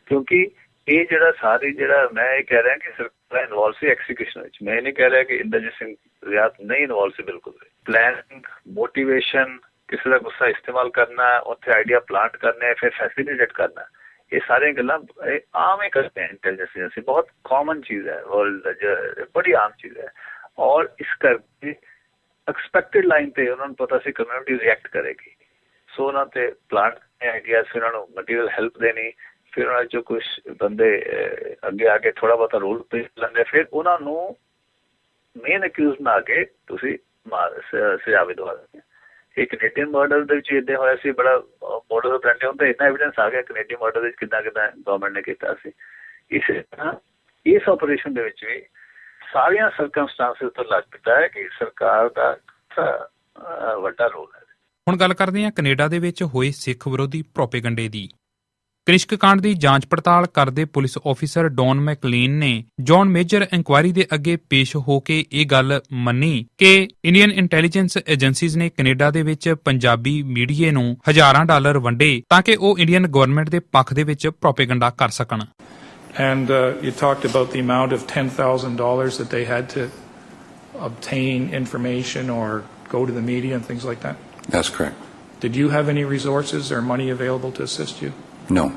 ਕਿਉਂਕਿ ਇਹ ਜਿਹੜਾ ਸਾਰੇ ਜਿਹੜਾ ਮੈਂ ਇਹ ਕਹਿ ਰਿਹਾ ਕਿ ਸਰਕਾਰ ਇਨਵੋਲਵ ਸੀ ਐਕਸੀਕਿਊਸ਼ਨ ਵਿੱਚ। ਮੈਂ ਨਹੀਂ ਕਹਿ ਰਿਹਾ ਕਿ ਇੰਦਰਜੀਤ ਸਿੰਘ ਰਿਆਤ ਨਹੀਂ ਇਨਵੋਲਵ ਸੀ ਬਿਲਕੁਲ ਪਲੈਨਿੰਗ ਮੋਟੀਵੇਸ਼ਨ ਕਿਸੇ ਦਾ ਗੁੱਸਾ ਇਸਤੇਮਾਲ ਕਰਨਾ, ਉੱਥੇ ਆਈਡੀਆ ਪਲਾਂਟ ਕਰਨਾ, ਫਿਰ ਫੈਸਿਲਿਟੇਟ ਕਰਨਾ, ਇਹ ਸਾਰੇ ਗੱਲਾਂ ਆਮ ਹੀ ਕਰਦੇ ਹੈ ਇੰਟੈਲੀਜੈਂਸ ਏਜੰਸੀ ਬਹੁਤ ਕਾਮਨ ਚੀਜ਼ ਹੈ ਵਰਲਡ ਬੜੀ ਆਮ ਚੀਜ਼ ਹੈ। ਔਰ ਇਸ ਕਰਕੇ ਐਕਸਪੈਕਟਡ ਲਾਈਨ ਤੇ ਉਹਨਾਂ ਨੂੰ ਪਤਾ ਸੀ ਕਮਿਊਨਿਟੀ ਰਿਐਕਟ ਕਰੇਗੀ। ਸੋ ਉਹਨਾਂ ਤੇ ਪਲਾਂਟ ਆਈਡੀਆਸ ਉਹਨਾਂ ਨੂੰ ਮਟੀਰੀਅਲ ਹੈਲਪ ਦੇਣੀ। ਫਿਰ ਉਹਨਾਂ ਚੋਂ ਕੁਝ ਬੰਦੇ ਅੱਗੇ ਆ ਕੇ ਥੋੜਾ ਬਹੁਤਾ ਰੋਲ ਪਲੇ ਲੈਂਦੇ ਫਿਰ ਉਹਨਾਂ ਨੂੰ ਮੇਨ ਅਕਿਊਜ਼ ਬਣਾ ਕੇ ਤੁਸੀਂ ਸਜ਼ਾ ਵੀ ਦਵਾ ਦਿੰਦੇ ਇਹ ਕੈਨੇਡੀਅਨ ਮਰਡਰ ਦੇ ਵਿੱਚ ਇਦਾਂ ਹੋਇਆ ਸੀ, ਬੜਾ ਮੋਡਲ ਆਫ ਹੁੰਦਾ, ਇੰਨਾ ਐਵੀਡੈਂਸ ਆ ਗਿਆ ਕੈਨੇਡੀਅਨ ਮਰਡਰ ਵਿੱਚ ਕਿੱਦਾਂ ਕਿੱਦਾਂ ਗਵਰਨਮੈਂਟ ਨੇ ਕੀਤਾ ਸੀ। ਇਸੇ ਤਰ੍ਹਾਂ ਇਸ ਆਪਰੇਸ਼ਨ ਦੇ ਵਿੱਚ ਵੀ ਸਾਰੀਆਂ ਸਰਕਮਸਟੈਂਸਸ ਤੋਂ ਲੱਗਦਾ ਹੈ ਕਿ ਸਰਕਾਰ ਦਾ ਵੱਡਾ ਰੋਲ ਹੈ। ਹੁਣ ਗੱਲ ਕਰਦੇ ਹਾਂ ਕੈਨੇਡਾ ਦੇ ਵਿੱਚ ਹੋਏ ਸਿੱਖ ਵਿਰੋਧੀ ਪ੍ਰੋਪੇਗੰਡੇ ਦੀ। ਕ੍ਰਿਸ਼ਕ ਕਾਂਡ ਦੀ ਜਾਂਚ ਪੜਤਾਲ ਕਰਦੇ ਪੁਲਿਸ ਅਫੀਸਰ ਡੌਨ ਮੈਕਲੀਨ ਨੇ ਜੌਨ ਮੇਜਰ ਇਨਕੁਆਇਰੀ ਦੇ ਅੱਗੇ ਪੇਸ਼ ਹੋ ਕੇ ਇਹ ਗੱਲ ਮੰਨੀ ਕਿ ਇੰਡੀਅਨ ਇੰਟੈਲੀਜੈਂਸ ਏਜੰਸੀਜ਼ ਨੇ ਕੈਨੇਡਾ ਦੇ ਵਿੱਚ ਪੰਜਾਬੀ ਮੀਡੀਏ ਨੂੰ ਹਜ਼ਾਰਾਂ ਡਾਲਰ ਵੰਡੇ ਤਾਂ ਕਿ ਉਹ ਇੰਡੀਅਨ ਗਵਰਨਮੈਂਟ ਦੇ ਪੱਖ ਦੇ ਵਿੱਚ ਪ੍ਰੋਪੇਗੰਡਾ ਕਰ ਸਕਣ And uh, you talked about the amount of $10,000 that they had to obtain information or go to the media and things like that. That's correct. Did you have any resources or money available to assist you? No.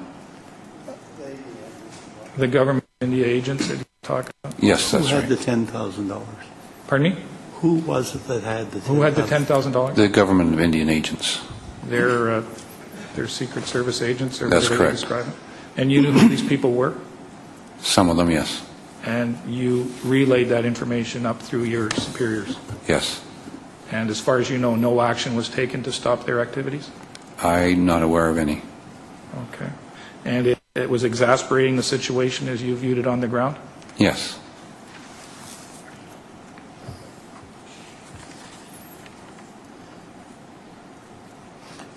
The government India agents that you talked about? Yes, Who that's had right. the ten thousand dollars? Pardon me? Who was it that had the? Who had the $10,000? $10,000? The government of Indian agents. They're, uh, they're Secret Service agents or That's whatever you correct. describe them. And you knew who these people were? Some of them, yes. And you relayed that information up through your superiors? Yes. And as far as you know, no action was taken to stop their activities? I'm not aware of any. Okay. And it, it was exasperating the situation as you viewed it on the ground? Yes.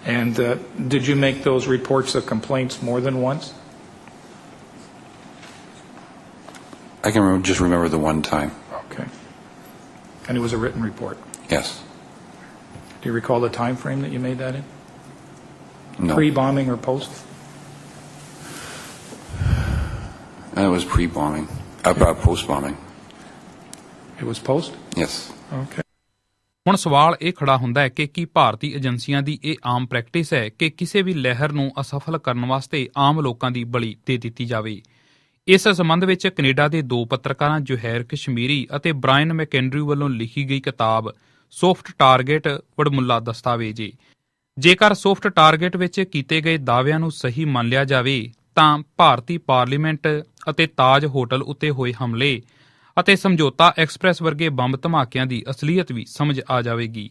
And uh, did you make those reports of complaints more than once? I can remember, just remember the one time. Okay. And it was a written report? Yes. Do you recall the time frame that you made that in? No. Pre-bombing or post? And it was pre-bombing. About post-bombing. It was post? Yes. Okay. ਹੁਣ ਸਵਾਲ ਇਹ ਖੜਾ ਹੁੰਦਾ ਹੈ ਕਿ ਕੀ ਭਾਰਤੀ ਏਜੰਸੀਆਂ ਦੀ ਇਹ ਆਮ ਪ੍ਰੈਕਟਿਸ ਹੈ ਕਿ ਕਿਸੇ ਵੀ ਲਹਿਰ ਨੂੰ ਅਸਫਲ ਕਰਨ ਵਾਸਤੇ ਆਮ ਲੋਕਾਂ ਦੀ ਬਲੀ ਦੇ ਦਿੱਤੀ ਜਾਵੇ ਇਸ ਸੰਬੰਧ ਵਿੱਚ ਕੈਨੇਡਾ ਦੇ ਦੋ ਪੱਤਰਕਾਰਾਂ ਜੋਹੈਰ ਕਸ਼ਮੀਰੀ ਅਤੇ ਬ੍ਰਾਇਨ ਮੈਕੈਂਡਰੂ ਵੱਲੋਂ ਲਿਖੀ ਗਈ ਕਿਤਾਬ ਸੌਫਟ ਟਾਰਗੇਟ ਵਡਮੁੱਲਾ ਦਸਤਾਵੇਜ਼ ਏ ਜੇਕਰ ਸੌਫਟ ਟਾਰਗੇਟ ਵਿੱਚ ਕੀਤੇ ਗਏ ਦਾਅਵਿਆਂ ਨੂੰ ਸਹੀ ਮੰਨ ਲਿਆ ਜਾਵੇ, ਤਾਂ ਭਾਰਤੀ ਪਾਰਲੀਮੈਂਟ ਅਤੇ ਤਾਜ ਹੋਟਲ ਉੱਤੇ ਹੋਏ ਹਮਲੇ ਅਤੇ ਸਮਝੌਤਾ ਐਕਸਪ੍ਰੈਸ ਵਰਗੇ ਬੰਬ ਧਮਾਕਿਆਂ ਦੀ ਅਸਲੀਅਤ ਵੀ ਸਮਝ ਆ ਜਾਵੇਗੀ।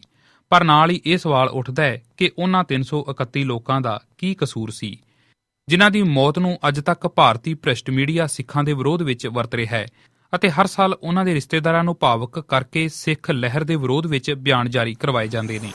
ਪਰ ਨਾਲ ਹੀ ਇਹ ਸਵਾਲ ਉੱਠਦਾ ਹੈ ਕਿ ਉਹਨਾਂ 331 ਲੋਕਾਂ ਦਾ ਕੀ ਕਸੂਰ ਸੀ, ਜਿਨ੍ਹਾਂ ਦੀ ਮੌਤ ਨੂੰ ਅੱਜ ਤੱਕ ਭਾਰਤੀ ਭ੍ਰਿਸ਼ਟ ਮੀਡੀਆ ਸਿੱਖਾਂ ਦੇ ਵਿਰੋਧ ਵਿੱਚ ਵਰਤ ਰਿਹਾ ਹੈ ਅਤੇ ਹਰ ਸਾਲ ਉਹਨਾਂ ਦੇ ਰਿਸ਼ਤੇਦਾਰਾਂ ਨੂੰ ਭਾਵਕ ਕਰਕੇ ਸਿੱਖ ਲਹਿਰ ਦੇ ਵਿਰੋਧ ਵਿੱਚ ਬਿਆਨ ਜਾਰੀ ਕਰਵਾਏ ਜਾਂਦੇ ਨੇ।